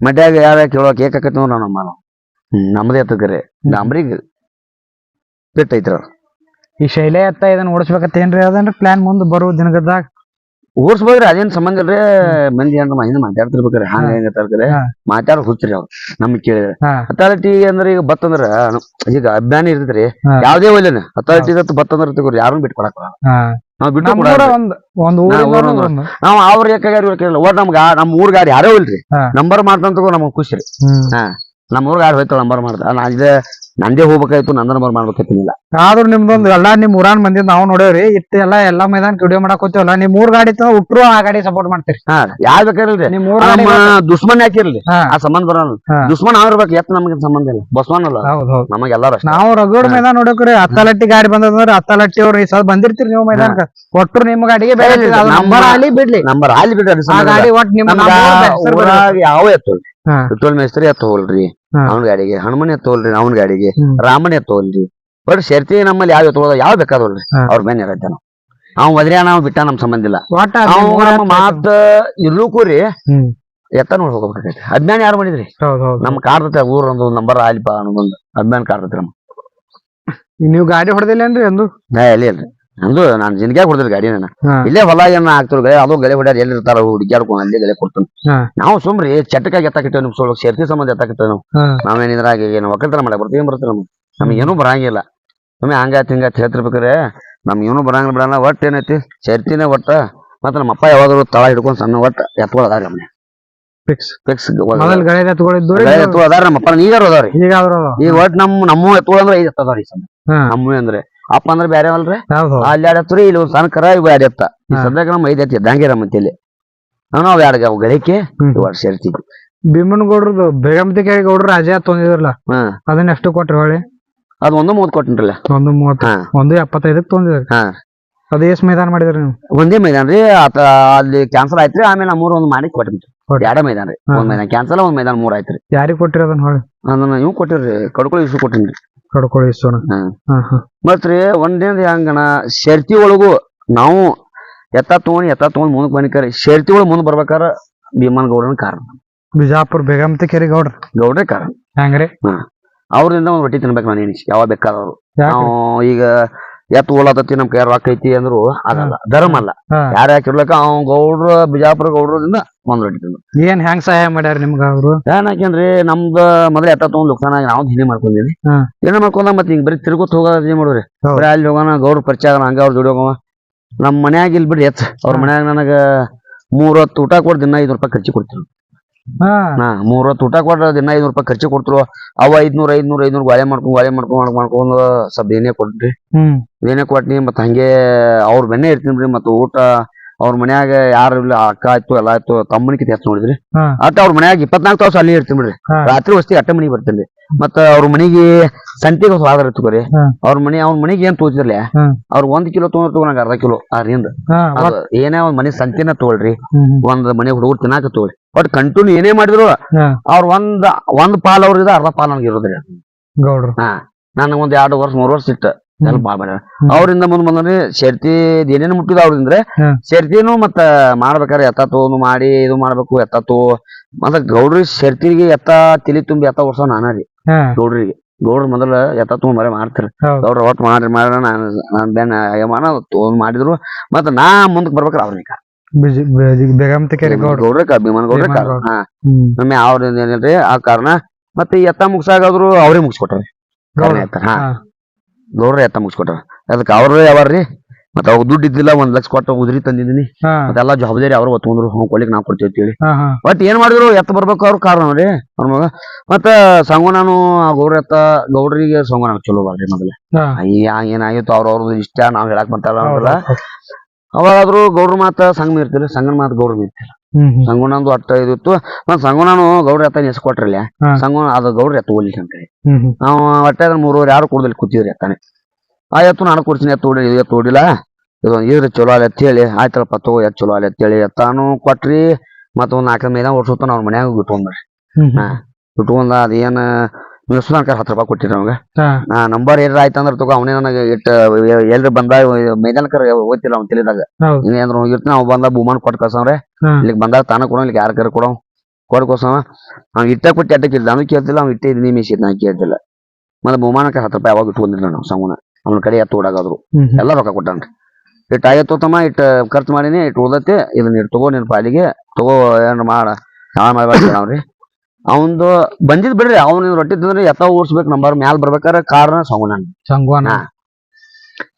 ಮಡ್ಯಾಗ ಯಾರ ಕೇಳೋಕ್ ಏಕಾಕತ್ ನೋಡ್ರ ನಮ್ಮ ನಮ್ದೇ ಎತ್ತಕರೆ ಡಾಂಬ್ರಿಗೆ ಬಿಟ್ ಐತ್ರ ಈ ಶೈಲೆ ಎತ್ತ ಇದನ್ನ ಓಡಿಸ್ಬೇಕಂತ ಏನ್ರಿ ಅದನ್ರಿ ಪ್ಲಾನ್ ಮುಂದೆ ಬರೋ ದಿನಗದಾಗ ಓಡಿಸ್ಬೋದ್ರಿ ಅದೇನ್ ಸಂಬಂಧ ಇಲ್ರಿ? ಮಂದಿ ಏನ್ರ ಹಿಂದೆ ಮಾತಾಡ್ತಿರ್ಬೇಕ್ರಿ ಹಂಗ ಹೆಂಗ ತರ್ಕ್ರಿ. ಮಾತಾಡೋ ಹುಚ್ಚ್ರಿ ಅವ್ರು ನಮ್ಗೆ ಕೇಳಿದ್ರೆ ಅಥಾರಿಟಿ ಅಂದ್ರೆ ಈಗ ಬತ್ತಂದ್ರ ಈಗ ಅಭಿಮಾನಿ ಇರ್ತೈತ್ರಿ. ಯಾವ್ದೇ ಒಲ್ಲೇನ ಅಥಾರಿಟಿ ಬತ್ ಬತ್ತಂದ್ರ ತಗೋರಿ ಯಾರನ್ನ ಬಿಟ್ಟು ಕೊಡಕ್ ಹಾ. ನಾವ್ ಬಿಟ್ಟು. ನಾವ್ ಅವ್ರ ಯಾಕಾಗ್ಯಾರ ಇವ್ರ ಕೇಳಿಲ್ಲ. ಓಟ್ ನಮ್ಗ ನಮ್ ಊರ್ ಗಾಡಿ ಯಾರೋ ಇಲ್ರಿ. ನಂಬರ್ ಮಾಡ್ತಾನ ತಗೋ ನಮಗ್ ಖುಷಿ ರೀ. ಹಾ. ನಮ್ ಊರ್ ಗಾಡಿ ಹೋಯ್ತು ನಂಬರ್ ಮಾಡ್ತಾ ನಾ ಇದೇ ನಂದೇ ಹೋಗ್ಬೇಕಾಯ್ತು ನಂದನ ಬರ್ ಮಾಡ್ಬೇಕಾಯ್ತಿಲ್ಲ ಆದ್ರೂ ನಿಮ್ದೊಂದು ಎಲ್ಲಾ ನಿಮ್ ಊರಾನ್ ಮಂದಿ ನಾವು ನೋಡೇವ್ರಿ ಇಟ್ಟು ಎಲ್ಲಾ ಎಲ್ಲಾ ಮೈದಾನ ವಿಡಿಯೋ ಮಾಡಕ್ ಹೋಗ್ತೇವಲ್ಲ ನಿಮ್ ಮೂರ್ ಗಾಡಿ ತಗೋ ಉಟ್ರು ಆ ಗಾಡಿ ಸಪೋರ್ಟ್ ಮಾಡ್ತೀರಿ. ಹಾ ನಿಮ್ ಮೂರ್ ಗಾಡಿ ನಮ್ಮ ದುಶ್ಮನ್ ಯಾಕಿರ್ಲಿ ಹಾ. ಆ ಸಂಬಂಧ ಬರೋಲ್ಲ. ಹಾ. ದುಶ್ಮನ್ ಅವ್ರಬೇಕು ಎತ್ತ ನಮಗೆ ಸಂಬಂಧ ಇಲ್ಲ. ಬಸವನ್ ಅಲ್ಲ. ಹೌದ್ ಹೌದ್. ನಮಗ್ ಎಲ್ಲಾರು ಅಷ್ಟೇ. ನಾವು ರಘುಡ್ ಮೈದಾನ ನೋಡಕ್ರಿ ಹತ್ತಲಟ್ಟಿ ಗಾಡಿ ಬಂದದಂದ್ರ ಹತ್ತಲಟ್ಟಿ ಅವ್ರು ಈ ಸಲ ಬಂದಿರ್ತೀರಿ ನೀವು ಮೈದಾನ ಒಟ್ರು ನಿಮ್ ಗಾಡಿಗೆ ನಮ್ಮ- ನಂಬರ್ ಅಲ್ಲಿ ಬಿಡ್ಲಿ. ನಂಬರ್ ಅಲ್ಲಿ ಬಿಡ್ರಿ ಆ ಗಾಡಿ ಒಟ್ ನಿಮ್ ನಮ್ಗ ನಮ್ಮ ಊರ್ದ ಊರಾಗ ಯಾವ ಎತ್ತು ವಿಠೋಲ್ ಮೇಸ್ತ್ರಿ ಎತ್ತು ಹೋಲ್ರಿ ಹಾ. ಗಾಡಿಗೆ ಹನುಮನ್ ಎತ್ತೋಲ್ರಿ ಅವನ ಗಾಡಿಗೆ ರಾಮನೆ ರಾಮನ್ ಎತ್ತು ಹೋಲ್ರಿ ಬಟ್ ಶರ್ತಿ ನಮ್ಮಲ್ಲಿ ಯಾವ ಎತ್ತು ಯಾವ ಬೇಕಾದವ್ರಿ ಹಾ. ಅವ್ರ ಮೇನ್ ಇರತ್ತೆ ನಾವು. ಅವ್ ಮದ್ರಿ ನಾವು ಬಿಟ್ಟ ನಮ್ ಸಂಬಂಧ ಇಲ್ಲ. ಅದ್ ನಮ್ಮ ಮಾತ ಇರ್ಲೂಕು ರೀ ಹ್ಮ್. ಎತ್ತ ನೋಡಿ ಹೋಗ್ಬೇಕಾಗೈತಿ ಅಜ್ಞಾನ ಯಾರು ಮಾಡಿದ್ರಿ? ನಮ್ ಕಾಡ್ತೈತೆ ಊರ್ ಒಂದು ನಂಬರ್ ಆಲಿಪ ಅನ್ನೋದೊಂದು ಅಭಿಮಾನ ಕಾಡ್ತೈತಿ ನಮ್ ನೀವ್ ಗಾಡಿ ಹೊಡೆದಿಲ್ಲೇನ್ರಿ ಎಂದು ನಾ ಎಲ್ಲಿ ಇಲ್ರಿ ನಂದು ನಾನು ಜಿನ್ಗ್ಯಾಗ ಹೊಡೆದ್ರಿ ಗಾಡಿ ನಾನು. ಇಲ್ಲೇ ಹೊಲ ಏನ ಆಗ್ತಿರ್ ಗಳೆ ಅದು ಗಳೆ ಹೊಡ್ಯಾರ ಎಲ್ಲಿ ಇರ್ತಾರ ಹುಡುಗ್ಯಾಡ್ಕೊಂಡು ಅಲ್ಲಿ ಗಳೆ ಕೊಡ್ತಾನೆ. ನಾವು ಸುಮ್ರಿ ಚಟಕಾಗಿ ಎತ್ತಾಕಿಟ್ಟೇವ್ ನಿಮ್ ಸೊಳಗ್ ಸೇರ್ತಿ ಸಂಬಂಧ ಎತ್ತಾಕಿಟ್ಟೇವ್ ನಾವು. ನಾವೇನಿದ್ರಾಗ ಏನು ಒಕ್ಕಲ್ತನ ಮಾಡಕ್ ಬರ್ತೀವಿ ಏನ್ ಬರ್ತೀವಿ ನಮ್ಗೆ? ನಮ್ಗೆ ಏನೂ ಬರಂಗಿಲ್ಲ. ಒಮ್ಮೆ ಹಂಗಾತ್ ಹಿಂಗಾತ್ ಹೇಳ್ತಿರ್ಬೇಕಾರೆ ನಮ್ಗೆ ಏನೂ ಬರಂಗಿಲ್ಲ ಬಿಡಲ್ಲ ಒಟ್ಟು ಏನೈತಿ? ಸೇರ್ತಿನೇ ಒಟ್ಟ ಮತ್ತೆ ನಮ್ಮ ಅಪ್ಪ ಯಾವಾಗಾದ್ರು ತಳ ಹಿಡ್ಕೊಂಡ್ ಸಣ್ಣ ಒಟ್ಟ ಎತ್ಕೊಳ ಅದಾರ ಫಿಕ್ಸ್ ಫಿಕ್ಸ್ ಮೊದಲ್ ಗಾಡಿ ಎತ್ಕೊಂಡಿದ್ದು ಎತ್ತು ಅದಾರ ನಮ್ಮ ಅಪ್ಪ ನೀಗಾರು ಅದಾವ್ರಿ. ಈಗ ಒಟ್ಟು ನಮ್ ನಮ್ಮ ಎತ್ತುಗಳು ಅಂದ್ರೆ ಐದು ಎತ್ತ ಅದಾವ್ರಿ ಸದ್ಯ. ನಮ್ಮ ಅಂದ್ರೆ. ಅಪ್ಪ ಅಂದ್ರೆ ಬೇರೆ ಅಲ್ರಿ? ಅಲ್ಲಿ ಆಡತ್ರಿ ಇಲ್ಲಿ ಒಂದು ಸಣ್ಣ ಕರ ಇವ್ ಆಡತ್ತ ಈ ಹಾ. ಸದ್ಯಕ್ಕೆ ನಮ್ಮ ಐದ್ ಐತಿ ನಮ್ಮ ಮತ್ತಿಲ್ಲಿ ನಾವು ಗಳಿಕೆ ವರ್ಷ ಇರ್ತೀವಿ ಸೇರ್ತೀವಿ ಭೀಮನ್ ಗೌಡ್ರದು ಬೇಗಮತಿ ಕೇಳಿ ಗೌಡ್ರು ರಾಜ ತೊಂದಿದ್ರಲ್ಲ ಅದನ್ನ ಎಷ್ಟು ಕೊಟ್ರಿ ಹೊಳಿ ಅದ್ ಒಂದು ಮೂವತ್ ಕೊಟ್ಟಿನ್ರಲ್ಲ. ಒಂದು ಮೂವತ್. ಒಂದು ಎಪ್ಪತ್ತೈದಕ್ ತೊಂದಿದ್ರಿ. ಅದ ಎಷ್ಟ್ ಮೈದಾನ ಮಾಡಿದ್ರಿ ನೀವು? ಒಂದೇ ಮೈದಾನ ರೀ ಆತ ಅಲ್ಲಿ ಕ್ಯಾನ್ಸಲ್ ಆಯ್ತ್ರಿ ಆಮೇಲೆ ನಮ್ಮೂರ ಒಂದ್ ಮಾಡಿ ಕೊಟ್ಟಿನ್ರಿ ಎರಡ ಮೈದಾನ ರೀ. ಒಂದ್ ಮೈದಾನ. ಕ್ಯಾನ್ಸಲ್ ಒಂದ್ ಮೈದಾನ ಮೂರ್ ಆಯ್ತ್ರಿ. ಯಾರಿಗ್ ಕೊಟ್ಟಿರಿ ಅದನ್ನ ಹೊಳಿ ಅದನ್ನ ನೀವು ಕೊಟ್ಟಿರ್ರಿ ಕಡ್ಕೊಳ್ಳಿ ಇಷ್ಟು ಕೊಟ್ಟಿನ್ರಿ. ಹಾ. ಮತ್ರಿ ಒಂದೇದ್ ಹೆಂಗಣ ಶರ್ತಿ ಒಳಗೂ ನಾವು ಎತ್ತ ತಗೊಂಡ್ ಎತ್ತ ತಗೊಂಡ್ ಮುಂದಕ್ಕೆ ಬನ್ನಿಕರಿ ಶರ್ತಿ ಒಳಗ್ ಮುಂದ್ ಬರ್ಬೇಕಾರ ಭೀಮನ್ ಗೌಡನ ಕಾರಣ. ಬಿಜಾಪುರ್ ಬೇಗಮತಿ ಕೆರೆ ಗೌಡ್ರ? ಗೌಡ್ರೆ ಕಾರಣ. ಹೆಂಗ್ರಿ? ಅವ್ರಿಂದ ಒಂದ್ ರೊಟ್ಟಿ ತಿನ್ಬೇಕು ನಾನು ಏನಿಸಿ ಯಾವ ಬೇಕಾದವ್ರು? ನಾವು ಈಗ ಎತ್ತು ಓಲಾತತಿ ನಮ್ ಕೈ ರೊಕ್ಕ ಐತಿ ಅಂದ್ರು ಅದಲ್ಲ ಧರ್ಮ ಅಲ್ಲ. ಯಾರ ಹಾಕಿರ್ಲಕ್ಕ ಅವ್ ಗೌಡ್ರ ಬಿಜಾಪುರ ಗೌಡ್ರದಿಂದ ಒಂದ್ ರೊಟ್ಟಿ ತಿಂದ್ರು. ಏನ್ ಹೆಂಗ್ ಸಹಾಯ ಮಾಡ್ಯಾರ ನಿಮ್ಗ ಅವ್ರು? ಏನ್ ಹಾಕೇನ್ರಿ ನಮ್ದ ಮೊದಲ ಎತ್ತ ತಗೊಂಡ್ ಲುಕ್ಸಾನ ನಾವ್ ನಾವು ದಿನೇ ಮಾಡ್ಕೊಂಡಿವಿ. ಏನ ಮಾಡ್ಕೊಂಡ ಮತ್ತೆ ಹಿಂಗ್ ಬರೀ ತಿರ್ಗೋತ್ ಹೋಗೋದ್ ಏನ್ ಮಾಡೋರಿ. ಬರೀ ಅಲ್ಲಿ ಹೋಗೋಣ ಗೌಡ್ರ ಪರಿಚಯ ಆಗೋಣ ಹಂಗ ಅವ್ರ ಜೋಡಿ ನಮ್ ಮನ್ಯಾಗ ಇಲ್ ಬಿಡ್ರಿ ಎತ್. ಅವ್ರ. ಮನ್ಯಾಗ ನನಗ ಮೂರತ್ತು ಹೊತ್ತು ಊಟ ಕೊಡ್ ದಿನ ಐದು ರೂಪಾಯಿ ಖರ್ಚು ಕೊಡ್ತಿರು ಹಾ. ಮೂರ್ ಹೊತ್ತು ಊಟ ಕೊಟ್ರ ದಿನ ಐನೂರು ರೂಪಾಯಿ ಖರ್ಚು ಕೊಡ್ತಿರು. ಅವ ಐದ್ನೂರ್ ಐದ್ನೂರ್ ಐದ್ನೂರ್ ಗಾಳೆ ಮಾಡ್ಕೊಂಡ್ ಗಾಳೆ ಮಾಡ್ಕೊಂಡ್ ಮಾಡ್ಕೊಂಡ್ ಸ್ವಲ್ಪ ಏನೇ ಕೊಟ್ರಿ. ಹ್ಮ್. ಏನೇ ಕೊಟ್ನಿ ಮತ್ತ್ ಹಂಗೆ ಅವ್ರ ಬೆನ್ನೆ ಇರ್ತೀನಿ ಮತ್ತ್ ಊಟ ಅವ್ರ ಮನ್ಯಾಗ ಯಾರು ಇಲ್ಲ ಅಕ್ಕ ಆಯ್ತು ಎಲ್ಲ ಆಯ್ತು ತಮ್ಮನಿಗೆ ಹೆಚ್ಚು ನೋಡಿದ್ರಿ ಹಾ. ಅಟ್ ಅವ್ರ ಮನ್ಯಾಗ ಇಪ್ಪತ್ನಾಲ್ಕು ತಾಸು ಅಲ್ಲಿ ಇರ್ತೀನಿ ಬಿಡ್ರಿ ಹಾ. ರಾತ್ರಿ ವಸ್ತಿ ಅಟ್ಟ ಮನಿಗೆ ಬರ್ತೀನಿ ಮತ್ತ ಅವ್ರ ಮನಿಗೆ ಸಂತಿಗೆ ಇತ್ತು ಹಾ. ಅವ್ರ ಮನೆ ಅವ್ರ ಮನಿಗೆ ಏನ್ ತೋಚಿದ್ರಲ್ಲ ಹಾ. ಅವ್ರ ಒಂದ್ ಕಿಲೋ ತೊಗೊಂಡ್ ತಗೊಂಡ್ ಅರ್ಧ ಕಿಲೋ ಆ ರೀಂದ ಅದು ಏನೇ ಒಂದ್ ಮನಿ ಸಂತಿನ ತಗೊಳ್ರಿ. ಒಂದ್ ಮನೆ ಹುಡುಗರು ತಿನ್ನಾಕ ತಗೊಳ್ರಿ ಬಟ್ ಕಂಟಿನ್ಯೂ ಏನೇ ಮಾಡಿದ್ರು ಹಾ. ಅವ್ರ ಒಂದ್ ಒಂದ್ ಪಾಲ್ ಅವ್ರಿದ ಅರ್ಧ ಪಾಲ್ ನನಗೆ ಇರೋದ್ರಿ ಗೌಡ್ರು ನನಗೆ ಒಂದ್ ಎರಡು ವರ್ಷ ಮೂರ್ ವರ್ಷ ಇಟ್ಟ ಎಲ್ಲ ಬಾಳ್ ಮಾಡ್ಯಾರ. ಅವ್ರಿಂದ ಮುಂದ್ ಬಂದ್ರಿ ಶರ್ತಿ ಏನೇನು ಮುಟ್ಟಿದ ಅವ್ರಿಂದ್ರೆ ಶೆರ್ತಿನು ಮತ್ತ ಮಾಡ್ಬೇಕಾರೆ ಎತ್ತ ತಗೊಂಡು ಮಾಡಿ ಇದು ಮಾಡ್ಬೇಕು ಎತ್ತ ತಗೋ ಮತ್ತ ಗೌಡ್ರಿ ಶರ್ತಿಗೆ ಎತ್ತ ತಿಳಿ ತುಂಬಿ ಎತ್ತ ವರ್ಷ ನಾನ ರೀ. ಗೌಡ್ರಿಗೆ. ಗೌಡ್ರ ಮೊದಲ ಎತ್ತ ತುಂಬ ಮರೆ ಮಾಡ್ತಾರೆ. ಗೌಡ್ರ ಒಟ್ಟು ಮಾಡ್ರಿ ಮಾಡ್ರ ನಾನು ನಾನ್ ಬೆನ್ನ ಯಮಾನ ತಗೊಂಡ್ ಮಾಡಿದ್ರು. ಮತ್ತ ನಾ ಮುಂದಕ್ಕೆ ಬರ್ಬೇಕಾರ ಅವ್ರಿಗೆ ಬಿಜಿ ಬಿಜಿ- ಬೇಗಮತಿ ಕೇರಿ ಗೌಡ್ರು ಗೌಡ್ರ. ಕ ಭೀಮನ್ ಗೌಡ್ರ ಭೀಮನ್ ಕಾರಣ ಹಾ. ಹ್ಮ್. ಒಮ್ಮೆ ಅವ್ರಿಂದ ಏನಿಲ್ರಿ ಆ ಕಾರಣ. ಮತ್ತೆ ಎತ್ತ ಮುಗ್ಸಾಗಾದ್ರು ಅವ್ರೇ ಮುಗಿಸ್ಕೊಟ್ರಿ. ಗೌಡ್ರು. ಹಾ. ಗೌಡ್ರ ಎತ್ತ ಮುಗಿಸ್ಕೊಟ್ರ ಅದಕ್ಕೆ ಅವ್ರು ರೀ ಮತ್ತೆ ಅವಾಗ ದುಡ್ಡು ಇದ್ದಿಲ್ಲ ಒಂದ್ ಲಕ್ಷ ಕೊಟ್ಟ ಉದ್ರಿ ತಂದಿದ್ದೀನಿ. ಅದೆಲ್ಲ ಮತ್ತೆಲ್ಲ ಜವಾಬ್ದಾರಿ ಅವ್ರು ಒತ್ಕೊಂಡ್ರು ಹ್ಞೂ ಕೊಡ್ಲಿಕ್ಕೆ ನಾವು ಕೊಡ್ತೀವಿ ಅಂತೇಳಿ. ಬಟ್ ಏನ್ ಮಾಡಿದ್ರು ಎತ್ತ ಬರ್ಬೇಕು ಅವ್ರ ಕಾರಣ ರೀ ಅವ್ರ ಮಗ. ಮತ್ತ ಸಂಗೋನಾನು ಆ ಗೌಡ್ರ ಎತ್ತ ಗೌಡ್ರಿಗೆ ಸಂಗೋನ ಚಲೋ ಬಾಳ್ರಿ ಮೊದಲ. ಏನಾಗಿತ್ತು ಅವ್ರ ಅವ್ರದ್ದು ಇಷ್ಟ ನಾವ್ ಹೇಳಕ್ ಬರ್ತಾರ. ಅವಾಗಾದ್ರು ಗೌಡ್ರ ಮಾತ ಸಂಘ ಮೀರ್ತಿರಿ ಸಂಗನ ಮಾತು ಗೌಡ್ರ ಮೀರ್ತಿಲ್ಲ ಸಂಗೋನಂದು ಅಟ್ಟ ಇದಿತ್ತು. ಮತ್ ಸಂಗೋನಾನು ಗೌಡ್ರ ಎತ್ತ ನೆಸ್ಕೊಟ್ರಲ್ಲ. ಹಾ. ಸಂಗೋನ ಅದು ಗೌಡ್ರ ಎತ್ತ ಹೋಗ್ಲಿ ಅಂತ. ನಾವು ಒಟ್ಟೆ ಅದ್ರ ಮೂರುವರೆ ಯಾರು ಕುಡ್ದಲ್ಲಿ ಕೂತಿದ್ರಿ ಎತ್ತಾನೆ ಆ ಎತ್ತು ನಾನು ಕೊಡ್ತೀನಿ ಎತ್ತು ಇದು ಎತ್ತು ಹೊಡಿಲ್ಲ ಇದು ಇದ್ರ ಚಲೋ ಅಲ್ಲ ಹೇಳಿ. ಆಯ್ತಳಪ್ಪ ತಗೋ ಎತ್ತು ಚಲೋ ಅಲ್ಲ ಹೇಳಿ. ಎತ್ತಾನು ಕೊಟ್ರಿ ಮತ್ತ ಒಂದ್ ನಾಲ್ಕು ಮೈದಾನ ಓಡಿಸುತ್ತ ಅವ್ರ ಮನ್ಯಾಗ. ಹಾ. ಇಟ್ಕೊಂಡ ಅದೇನ ಮಿಸ್ಲಾನ್ಕ ಹತ್ತು ರೂಪಾಯಿ ಕೊಟ್ಟಿರಿ ನಮ್ಗೆ. ನಾ ನಂಬರ್ ಏನಾರ ಆಯ್ತು ಅಂದ್ರೆ ತಗೋ ಅವನೇ ನನಗೆ ಇಟ್ಟ ಎಲ್ರು ಬಂದ ಮೈದಾನಕರ ಓದ್ತಿಲ್ಲ ಅವ್ನ ತಿಳಿದಾಗ. ಇನ್ನೇನ್ರ ಹೋಗಿರ್ತೀನಿ ಅವ್ ಬಂದ ಬುಮಾನ್ ಕೊಟ್ಟು ಕಳ್ಸವ್ರೆ. ಇಲ್ಲಿಗೆ ಬಂದಾಗ ತಾನ ಕೊಡೋ ಇಲ್ಲಿ ಯಾರ ಕರ ಕೊಡೋ ಕೊಡ್ ಕೋಸವ ಅವ್ನು ಇಟ್ಟ ಕೊಟ್ಟು ಎಟ್ಟ ಕೇಳಿದ ನಾನು ಕೇಳ್ತಿಲ್ಲ ಅವ್ನು ಇಟ್ಟೆ ಇದೀನಿ ಮೀಸಿದ್ ನಾ ಕೇಳ್ತಿಲ್ಲ. ಮತ್ತೆ ಬುಮಾನಕ್ಕೆ ಹತ್ತು ರೂಪಾಯಿ ಯಾವಾಗ ಇಟ್ಕೊಂಡಿಲ್ಲ ನಾವು ಸಂಗುಣ ಅವ್ನ ಕಡೆ ಎತ್ತು ಓಡಾಗಾದ್ರು. ಎಲ್ಲ ರೊಕ್ಕ ಕೊಟ್ಟಾನ್ರಿ. ಇಟ್ಟು ಆಯ್ತು ತಮ್ಮ ಇಟ್ಟು ಖರ್ಚು ಮಾಡಿನಿ ಇಟ್ಟು ಓದತ್ತೆ ಇದನ್ನ ಇಟ್ಟು ತಗೋ ನಿನ್ನ ಪಾಲಿಗೆ. ತಗೋ ಏನ್ ಮಾಡ. ಯಾವ ಮಾಡ್ಬೇಡ್ರಿ ನಾವ್ರಿ ಅವಂದು ಬಂದಿದ್ ಬಿಡ್ರಿ ಅವ್ನ ರೊಟ್ಟಿ ತಿಂದ್ರೆ ಎತ್ತ ಓಡಿಸ್ಬೇಕು ನಂಬರ್ ಮ್ಯಾಲ ಬರ್ಬೇಕಾದ್ರೆ ಕಾರ್ನ ಸೌಂಡ್ ಸಂಗೋನ ಹಾ.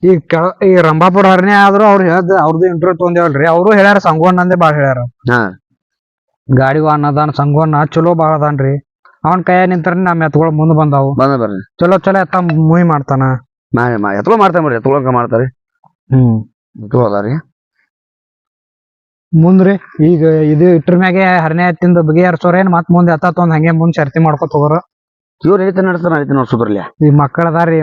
ಈ ಕೆಳ ಈ ರಂಭಾಪುರ ಹರಣೆ ಆದ್ರೂ ಅವ್ರು ಹೇಳ್ದ ಅವ್ರದ್ದು ಇಂಟರ್ವ್ಯೂ ತೊಂದೇವಲ್ರಿ. ಅವರು ಹೇಳ್ಯಾರ ಸಂಗೋನ್ ಅಂದೇ ಬಾಳ ಹೇಳ್ಯಾರ. ಹಾ. ಗಾಡಿ ವಾಹನ ಅದಾನ ಚಲೋ ಬಾಳ ಅದಾನ್ರಿ ಅವನ್ ಕೈಯಾಗ ನಿಂತರ ನಮ್ ಎತ್ಗಳು ಮುಂದ್ ಬಂದಾವು. ಬಂದ ಬರ್ರಿ. ಚಲೋ ಚಲೋ ಎತ್ತ ಮೂವಿ ಮಾಡ್ತಾನ. ಮಾಡಿ ಮಾ ಎತ್ಕೊ ಮಾಡ್ತಾನೆ ಬರ್ರಿ ಎತ್ಕೊಳಕ ಮಾಡ್ತಾರಿ. ಹ್ಮ್. ಅದಾರಿ. ಮುಂದ್ರಿ ಈಗ ಇದು ಇಟ್ರ ಮ್ಯಾಗೆ ಹರನೆ ಹತ್ತಿಂದ ಬಗೆಹರ್ಸೋರ್ ಏನ್ ಮತ್ ಮುಂದೆ ಎತ್ತ ತೊಂದ್ ಹಂಗೆ ಮುಂದ್ ಶರ್ತಿ ಮಾಡ್ಕೊತ ಹೋಗೋರು. ಇವ್ರ ಹೇಳ್ತಾನೆ ನಡ್ತಾನೆ ನೋಡ್ ಈ ಮಕ್ಕಳ ಅದಾರಿ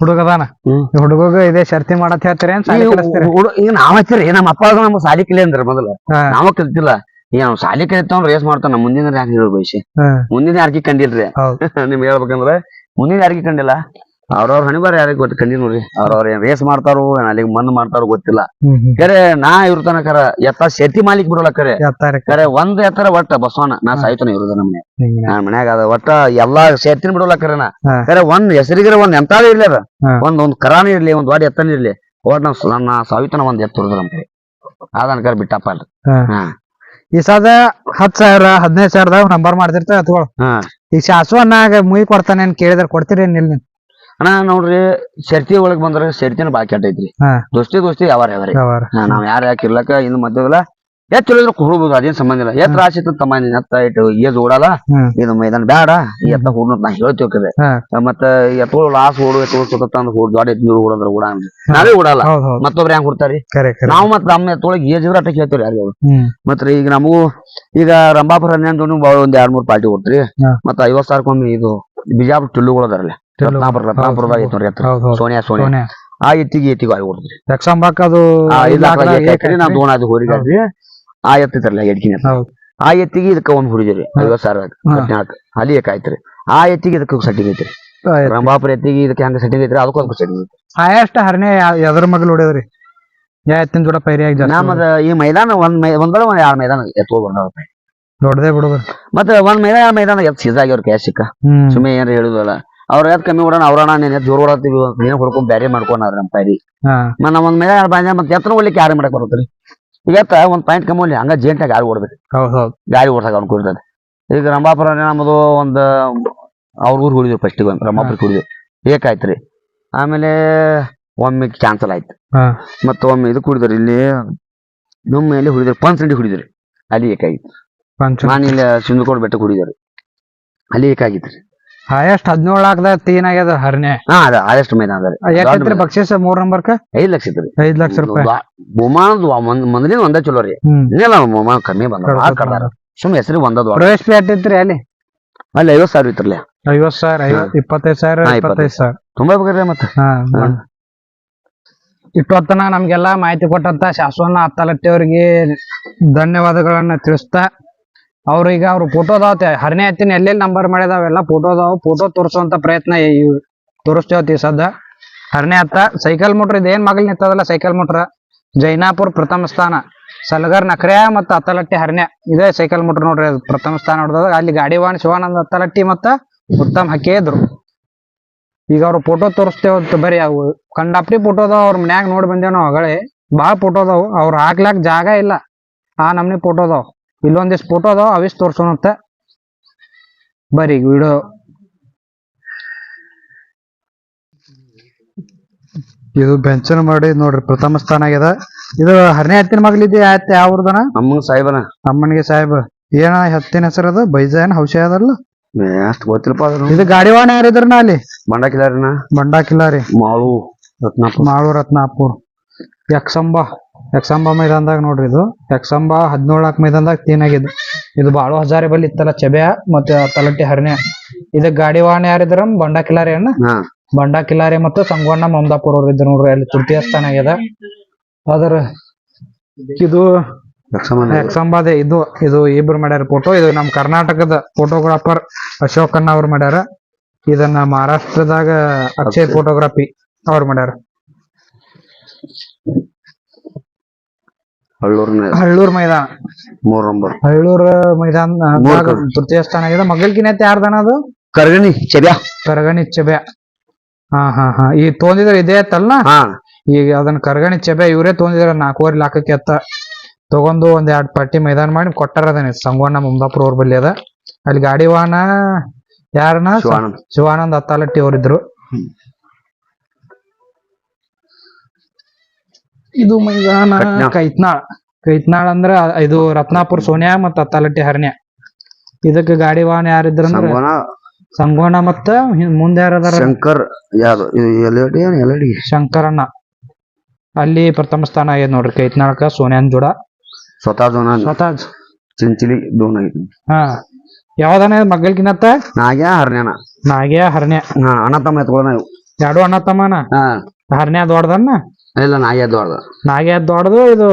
ಹುಡುಗ ಅದಾನ. ಹ್ಮ್. ಹುಡುಗಗ ಇದೇ ಶರ್ತಿ ಮಾಡತ್ ಹೇಳ್ತೀರಿ ಏನ್ ಸಾಲಿ ಕಲಿಸ್ತೀರಿ ಈಗ ನಾವ್ ಹಚ್ಚಿರಿ ನಮ್ಮ ಅಪ್ಪ ಅದು ನಮ್ಮ ಸಾಲಿ ಕಲಿ ಅಂದ್ರ ಮೊದಲ. ನಾವ ಕಲ್ತಿಲ್ಲ. ಈಗ ನಾವ್ ಸಾಲಿ ಕಲಿತಾವ್ ರೇಸ್ ಮಾಡ್ತಾನ ಮುಂದಿನ ಯಾಕೆ ಹೇಳಿ ಬಯಸಿ ಮುಂದಿನ ಯಾರಿಗೆ ಕಂಡಿಲ್ರಿ. [laughs] ನಿಮ್ಗೆ ಹೇಳ್ಬೇಕಂದ್ರ ಮುಂದಿನ ಯಾರಿಗೆ ಕಂಡಿಲ್ಲ? ಅವ್ರವ್ರ ಹಣಿಬಾರ ಯಾರಿಗೆ ಗೊತ್ತ ಕಂಡಿ ನೋಡ್ರಿ. ಅವ್ರವ್ರ ಏನ್ ರೇಸ್ ಮಾಡ್ತಾರೋ ಏನ್ ಅಲ್ಲಿಗೆ ಮಣ್ಣು ಮಾಡ್ತಾರೋ ಗೊತ್ತಿಲ್ಲ. ಕರೆ ನಾ ಇವ್ರ ತನಕರ ಎತ್ತ ಶೆತಿ ಮಾಲಿಕ್ ಬಿಡೋಲ್ಲ ಕರೆ. ಕರೆ. ಒಂದ್ ಎತ್ತರ ಒಟ್ಟ ಬಸವಣ್ಣ. ನಾ ಸಾಯ್ತಾನ ಇರೋದ ನಮ್ಮನೆ ನಾನ್ ನಾ ಮನ್ಯಾಗ ಅದ ಒಟ್ಟ ಎಲ್ಲಾ ಸೇತಿನ ಬಿಡೋಲ್ಲ ಕರೆ ನಾ. ಕರೆ ಒಂದ್ ಹೆಸರಿಗಿರ ಒಂದ್ ಎಂತಾದ ಇರ್ಲಿ ಅದ. ಒಂದ್ ಒಂದ್ ಕರಾನ ಇರ್ಲಿ ಒಂದ್ ವಾಡಿ ಎತ್ತನ ಇರ್ಲಿ. ಒಟ್ ನಾವ್ ನನ್ನ ಸಾವಿತನ ಒಂದ್ ಎತ್ತ ಇರೋದ ನಮ್ಗೆ ಅದನ್ ಕರೆ ಬಿಟ್ಟಪ್ಪ ಅಲ್ರಿ. ಹಾ. ಈ ಸದ ಹತ್ ಸಾವಿರ ಹದಿನೈದು ಸಾವಿರದಾಗ ನಂಬರ್ ಮಾಡ್ತಿರ್ತಾವ ಅಥವಾ ಈ ಈಗ ಶಾಶ್ವನಾಗ ಮುಯಿ ಕೊಡ್ತಾನೆ ಕೇಳಿದ್ರೆ ಕೊಡ್ತೀರಿ ನಿಲ್ ಅಣ್ಣ ನೋಡ್ರಿ ಶರ್ತಿ ಒಳಗ್ ಬಂದ್ರ ಶರ್ತಿನ ಬಾಕಿ ಐತ್ರಿ ಹಾ. ದೋಸ್ತಿ ದೋಸ್ತಿ ಯಾವಾರ ಯಾವಾರ ವ್ಯವಹಾರ ಹಾ, ನಾವ್ ಯಾರ ಯಾಕೆ ಇರ್ಲಕ್ಕ ಇನ್ನು ಮಧ್ಯದಲ್ಲ ಎತ್ ಚಲೋ ಕೊಡ್ಬೋದು ಅದೇನ್ ಸಂಬಂಧ ಇಲ್ಲ. ಎತ್ ರಾಶಿ ಇತ್ತು ತಮ್ಮ ನೀನ್ ಎತ್ತ ಇಟ್ಟು ಏಜ್ ಓಡಲ್ಲ ಹ್ಮ್. ಇದು ಮೈದಾನ ಬ್ಯಾಡ ಈ ಎತ್ತ ಹುಡ್ನ ನಾ ಹೇಳ್ತೀವಿ ಕರೆ ಹಾ. ಮತ್ತ ಎತ್ತೋಳು ಲಾಸ್ ಓಡು ಎತ್ತೋಳು ಸುತ್ತ ತಂದು ಹುಡ್ ದೊಡ್ಡ ಎತ್ ನೀವು ಓಡಂದ್ರ ಓಡ ಅಂದ್ರಿ ನಾವೇ ಓಡಲ್ಲ. ಹೌದ್ ಹೌದ್. ಮತ್ತೊಬ್ರು ಹೆಂಗ್ ಕೊಡ್ತಾರಿ? ಕರೆ ಕರೆ. ನಾವು ಮತ್ತ ನಮ್ಮ ಎತ್ತೊಳಗೆ ಏಜ್ ಇದ್ರ ಅಟ್ಟ ಹೇಳ್ತೀವಿ ಯಾರು ಹ್ಮ್. ಮತ್ರಿ ಈಗ ನಮಗೂ ಈಗ ರಂಭಾಪುರ ಹನ್ನೊಂದು ಒಂದ್ ಎರಡ್ ಮೂರ್ ಪಾರ್ಟಿ ಕೊಡ್ತೀರಿ. ಹಾ. ಮತ್ತ ಐವತ್ ಸಾವಿರಕ್ಕೊಮ್ಮೆ ಇದು ಬಿಜಾಪುರ ಟುಲ್ಲುಗಳು ಅದಾರಲ್ಲ. ಟುಲ್ಲು. ರತ್ನಾಪುರ ರತ್ನಾಪುರದಾಗ ನೋಡ್ರಿ ಎತ್ತ ಹೌದ್ ಹೌದ್. ಸೋನಿಯಾ ಸೋನಿಯಾ. ಸೋನೆ ಆ ಎತ್ತಿಗೆ ಎತ್ತಿಗೆ ಆಗಿ ಅದು ಆ ಹಾಕ್ರಿ. ದೋಣ ಅದು ಹೋರಿಗಾದ್ರಿ. ಆ ಎತ್ತಿತ್ರಲ್ಲ ಎಡ್ಕಿನ ಹೌದ್. ಆ ಎತ್ತಿಗೆ ಇದಕ್ಕ ಒಂದ್ ಹುಡುಗಿರಿ ಐವತ್ ಸಾವಿರ ಹಾ. ಅಲ್ಲಿ ಏಕಾಯ್ತ್ರಿ ಆ ಎತ್ತಿಗೆ ಇದಕ್ಕ ಸೆಟ್ಟಿಂಗ್ ಐತ್ರಿ. ರಂಭಾಪುರ ಎತ್ತಿಗೆ. ಇದಕ್ಕೆ ಹಂಗ ಸೆಟ್ಟಿಂಗ್ ಐತ್ರಿ? ಅದಕ್ಕೂ ಅದಕ್ಕೂ ಸೆಟ್ಟಿಂಗ್ ಐತ್ರಿ. ಹೈಯೆಸ್ಟ್ ಹರನೆ ಎದ್ರ ಮಗಲ್ ಹೊಡೆದ್ರಿ. ಯಾ ಎತ್ತಿನ ಜೋಡ ಪೈರಿಯಾಗಿ ಜಾಸ್ತಿ ನಮ್ಮದ ಈ ಮೈದಾನ ಒಂದ್ ಮೈ ಒಂದರ ಒಂದ್ ಎರಡ್ ಮೈದಾನ ಎತ್ತೋ ಬಂದಾವ ದೊಡ್ಡದೇ ಬಿಡುದ್ರಿ ಮತ್ತೆ ಒಂದ್ ಮೈದಾನ ಎರಡ್ ಮೈದಾನ ಎತ್ ಸೀದಾ ಆಗ್ಯಾವ್ರ ಕ್ಯಾಶ್ ಸಿಕ್ಕ ಹ್ಮ್. ಸುಮ್ಮನೆ ಏನ್ರ ಹೇಳುದಲ್ಲ. ಅವ್ರ ಯಾವ್ದು ಕಮ್ಮಿ ಕೊಡೋಣ ಅವ್ರಣ ನೀನ್ ಜೋರ್ ಹೊಡತ್ತೀವಿ ನೀನು ಹೊಡ್ಕೊಂಡ್ ಬ್ಯಾರೆ ಮಾಡ್ಕೊಂಡ್ರ ನಮ್ಮ ಪೈರಿ ಹಾ. ಮತ್ತ ನಮ್ಮ ಒಂದ್ ಮೈದಾನ ಬಾಂಜ ಮತ್ತೆ ಎತ್ತನ ಒಳ್ಳಿಕ್ಕೆ ಯಾರು ಮಾಡಕ್ ಬರುತ್ತ್ರಿ? ಈಗ ಒಂದ್ ಪಾಯಿಂಟ್ ಕಮ್ಮಿ ಒಳ್ಳಿ ಹಂಗ ಜೇಂಟಾಗ ಗಾಡಿ ಓಡ್ಬೇಕು. ಗಾಡಿ ಓಡ್ಸಕ್ ಅವ್ನು ಕುಡಿತದೆ ಈಗ ರಂಭಾಪುರ ನಮ್ಮದು ಒಂದು ಅವ್ರ ಊರ್ ಹುಡಿದ್ವಿ ಫಸ್ಟ್ ಒಂದು ರಂಭಾಪುರ ಹುಡಿದ್ವಿ ಏಕಾಯ್ತ್ರಿ. ಆಮೇಲೆ ಒಮ್ಮೆ ಕ್ಯಾನ್ಸಲ್ ಆಯ್ತು. ಮತ್ತೆ ಒಮ್ಮೆ ಇದು ಕುಡಿದ್ರಿ ಇಲ್ಲಿ ನಮ್ಮ ಮೇಲೆ ಹುಡಿದ್ರಿ ಪಂಚಂಡಿ ಹುಡಿದ್ರಿ. ಅಲ್ಲಿ ಏಕಾಗಿತ್ತು. ನಾನು ಇಲ್ಲಿ ಸಿಂಧುಕೋಡ್ ಬೆಟ್ಟ ಕುಡಿದ್ರಿ. ಅಲ್ಲಿ ಏಕಾಗಿತ್ರಿ ಹೈಯೆಸ್ಟ್ ಹದಿನೇಳು ಲಾಖದ ತೀನ್ ಆಗ್ಯದ ಹರನೆ. ಹಾ ಅದ ಆದಷ್ಟು ಮೈದಾನ ಅದ ಯಾಕೈತ್ರಿ ಬಕ್ಷೀಸ್ ಮೂರ್ ನಂಬರ್ಕ ಐದ್ ಲಕ್ಷ ಇತ್ರಿ ಐದ್ ಲಕ್ಷ ರೂಪಾಯಿ. ಬಹುಮಾನದ ಮೊದಲಿನ ಒಂದೇ ಚಲೋ ರೀ. ಇನ್ನೆಲ್ಲ ಬಹುಮಾನ ಕಮ್ಮಿ ಬಂದ ಸುಮ್ ಹೆಸರು ಒಂದದ ಪ್ರವೇಶ ಫೀ ಅಟ್ಟಿತ್ರಿ ಅಲ್ಲಿ? ಅಲ್ಲಿ ಐವತ್ ಸಾವಿರ ಇತ್ರಲ್ಲ ಐವತ್ ಸಾವಿರ ಇಪ್ಪತ್ತೈದ್ ಸಾವಿರ ಇಪ್ಪತ್ತೈದ್ ಸಾವಿರ. ತುಂಬಾ ಬೇಕ್ರಿ ಮತ್ತೆ. ಇಟ್ಟೊತ್ತನ ನಮ್ಗೆಲ್ಲಾ ಮಾಹಿತಿ ಕೊಟ್ಟಂತ ಶಾಸನ ಅತ್ತಲಟ್ಟಿ ಅವ್ರಿಗೆ ಧನ್ಯವಾದಗಳನ್ನ ತಿಳಿಸ್ತಾ ಅವ್ರು ಈಗ ಅವ್ರು ಫೋಟೋ ಅದಾವ ಹರನೇ ಹತ್ತಿನ ಎಲ್ಲೆಲ್ಲಿ ನಂಬರ್ ಫೋಟೋ ಅದಾವ ಫೋಟೋ ತೋರಿಸುವಂತ ಪ್ರಯತ್ನ ತೋರಿಸ್ತೇವತಿ ಸದ್ದ. ಹರನೇ ಹತ್ತ, ಸೈಕಲ್ ಮೋಟ್ರ್ ಇದೇನ್ ಮಗಲ್ ನಿಂತದಲ್ಲ ಸೈಕಲ್ ಮೋಟ್ರ್? ಜೈನಾಪುರ್ ಪ್ರಥಮ ಸ್ಥಾನ. ಸಲಗರ್ ನಕರೆ ಮತ್ತು ಅತ್ತಲಟ್ಟಿ ಹರಣ್ಯ ಇದೇ ಸೈಕಲ್ ಮೋಟ್ರ್ ನೋಡ್ರಿ ಅದು ಪ್ರಥಮ ಸ್ಥಾನ ಹೊಡೆದಾಗ ಅಲ್ಲಿ ಗಾಡಿವಾನ್ ಶಿವಾನಂದ ಅತ್ತಲಟ್ಟಿ ಮತ್ತ ಉತ್ತಮ್ ಹಕ್ಕಿ ಇದ್ರು ಈಗ ಅವ್ರ ಫೋಟೋ ತೋರಿಸ್ತೇವ ಬರೀ ಅವು ಕಂಡಾಪ್ರಿ ಫೋಟೋ ಅದಾವ ಅವ್ರ ಮನ್ಯಾಗ ನೋಡಿ ಬಂದೇವ್ ನಾವು ಭಾಳ ಫೋಟೋ ಅದಾವ ಅವ್ರು ಹಾಕ್ಲಾಕ್ ಜಾಗ ಇಲ್ಲ. ಆ ನಮ್ನಿ ಫೋಟೋ ಅದಾವ ಇಲ್ಲೊಂದಿಷ್ಟು ಫೋಟೋ ಅದಾವ ಅವಿಸ್ ತೋರ್ಸೋಣಂತ. ಬರಿ ವಿಡಿಯೋ ಇದು ಬೆಂಚನ್ ಮಾಡಿ ನೋಡ್ರಿ ಪ್ರಥಮ ಸ್ಥಾನ ಆಗ್ಯದ. ಇದು ಹರನೇ ಹತ್ತಿನ ಮಗಳಿದ್ದೆ ಆಯ್ತು ಯಾವ್ರದನ ಅಮ್ಮನ ಸಾಹೇಬನ. ಅಮ್ಮನಿಗೆ ಸಾಹೇಬ. ಏನ ಹತ್ತಿನ ಹೆಸರದ ಬೈಜಾನ್ ಹೌಶ ಅದಲ್ಲ? ಅಷ್ಟು ಗೊತ್ತಿಲ್ಲಪ್ಪ ಇದು ವಾಹನ ಯಾರಿದ್ರನ ಅಲ್ಲಿ? ರೀ ಮಾಳು ರತ್ನಾಪುರ. ಮಾಳು ರತ್ನಾಪುರ್. ಯಕ್ಷಂಬ. ಯಕ್ಷಂಬ ಮೈದಾನದಾಗ ನೋಡ್ರಿ ಇದು. ಯಕ್ಷಂಬ ಹದಿನೇಳಕ್ ಮೈದಾನದಾಗ ತೀನಾಗಿದ್ದು ಇದು ಬಾಳು ಹಜಾರಿ ಬಲ್ಲಿ ಇತ್ತಲ್ಲ ಚಬೆ ಮತ್ತೆ ತಲಟ್ಟಿ ಹರಣೆ ಇದಕ್ ಗಾಡಿ ವಾಹನ ಯಾರಿದ್ರ ಬಂಡಾ ಕಿಲಾರಿ ಅಣ್ಣ? ಬಂಡಾ ಕಿಲಾರಿ ಮತ್ತು ಸಂಗವಣ್ಣ ಮಮದಾಪುರ ಅವ್ರ ಇದ್ರು ನೋಡ್ರಿ. ಅಲ್ಲಿ ತೃತೀಯ ಸ್ಥಾನ ಆಗ್ಯದ. ಅದ್ರ ಇದು ಯಕ್ಸಂಬಾದೆ ಯಕ್ಷಂಬಾದೆ ಇದು ಇದು ಇಬ್ರು ಮಾಡ್ಯಾರ ಫೋಟೋ ಇದು ನಮ್ ಕರ್ನಾಟಕದ ಫೋಟೋಗ್ರಾಫರ್ ಅಶೋಕಣ್ಣ ಅವ್ರು ಮಾಡ್ಯಾರ. ಇದನ್ನ ಮಹಾರಾಷ್ಟ್ರದಾಗ ಅಕ್ಷಯ್ ಫೋಟೋಗ್ರಫಿ ಅವ್ರು ಮಾಡ್ಯಾರ. ಹಳ್ಳೂರ್ ಮೈದಾನ. ಮೂರ್ ನಂಬರ್. ಹಳ್ಳೂರ್ ಮೈದಾನ ತೃತೀಯ ಸ್ಥಾನ ಆಗಿದೆ. ಮಗಲ್ಕಿನ ಯಾರ್ದನ ಅದು? ಕರಗಣಿ ಚಬ್ಯಾ. ಕರಗಣಿ ಚಬ್ಯಾ. ಹಾ ಹಾ ಹಾ. ಈ ತೊಂದಿದ್ರ ಇದೇ ಅತ್ತಲ್ಲ ಈಗ ಅದನ್ನ ಕರಗಣಿ ಚೆಬೆ ಇವರೇ ತೊಂದಿದ್ರ ನಾಲ್ಕೂವರೆ ಲಾಕಕ್ಕೆ ಎತ್ತ. ತಗೊಂಡು ಒಂದ್ ಎರಡ್ ಪಟ್ಟಿ ಮೈದಾನ ಮಾಡಿ ಕೊಟ್ಟಾರ ಅದನ್ನ. ಸಂಗೋಣ ಮುಂದಾಪುರ ಅವ್ರ ಬಲ್ಲಿ ಅದ. ಅಲ್ಲಿ ಗಾಡಿ ವಾಹನ ಯಾರನ? ಶಿವಾನಂದ್. ಅತ್ತಾಲಟ್ಟಿ ಅವರಿದ್ರು. ಇದು ಮೈದಾನ. ಕೈತ್ನಾಳ್. ಕೈತ್ನಾಳ್ ಅಂದ್ರ ಇದು ರತ್ನಾಪುರ್ ಸೋನ್ಯಾ ಮತ್ತ ತಲಟಿ ಹರಣ್ಯ. ಇದಕ್ಕೆ ಗಾಡಿ ವಾಹನ ಯಾರಿದ್ರ ಸಂಗೋಣ ಮತ್ತ ಮುಂದೆ ಯಾರದಾರ? ಶಂಕರ್ ಶಂಕರಣ್ಣ. ಅಲ್ಲಿ ಪ್ರಥಮ ಸ್ಥಾನ ಆಗ್ಯದ ನೋಡ್ರಿ ಕೈತ್ನಾಳ್ಕ ಸೋನ್ಯಾನ್ ಜೋಡ. ಸ್ವತಃ ಜೋನ ಸ್ವತಃ ಚಿಂಚಿಲಿ ದೋನ್ ಹಾ. ಯಾವ್ದಾನ ಮಗ್ಗಲ್ಕಿನತ್ತ ನಾಗ್ಯಾ ಹರಣ್ಯಾನ. ನಾಗ್ಯಾ ಹರಣ್ಯ. ಅಣ್ಣ ತಮ್ಮ ಎತ್ಕೊಳ್ಳೋಣ ಎರಡು ಅಣ್ಣ ತಮ್ಮನ? ಹರಣ್ಯ ದೊಡ್ಡದನ್ನ ಇಲ್ಲ ನಾಗ ದೊಡ್ಡ ನಾಗ ದೊಡ್ಡದು ಇದು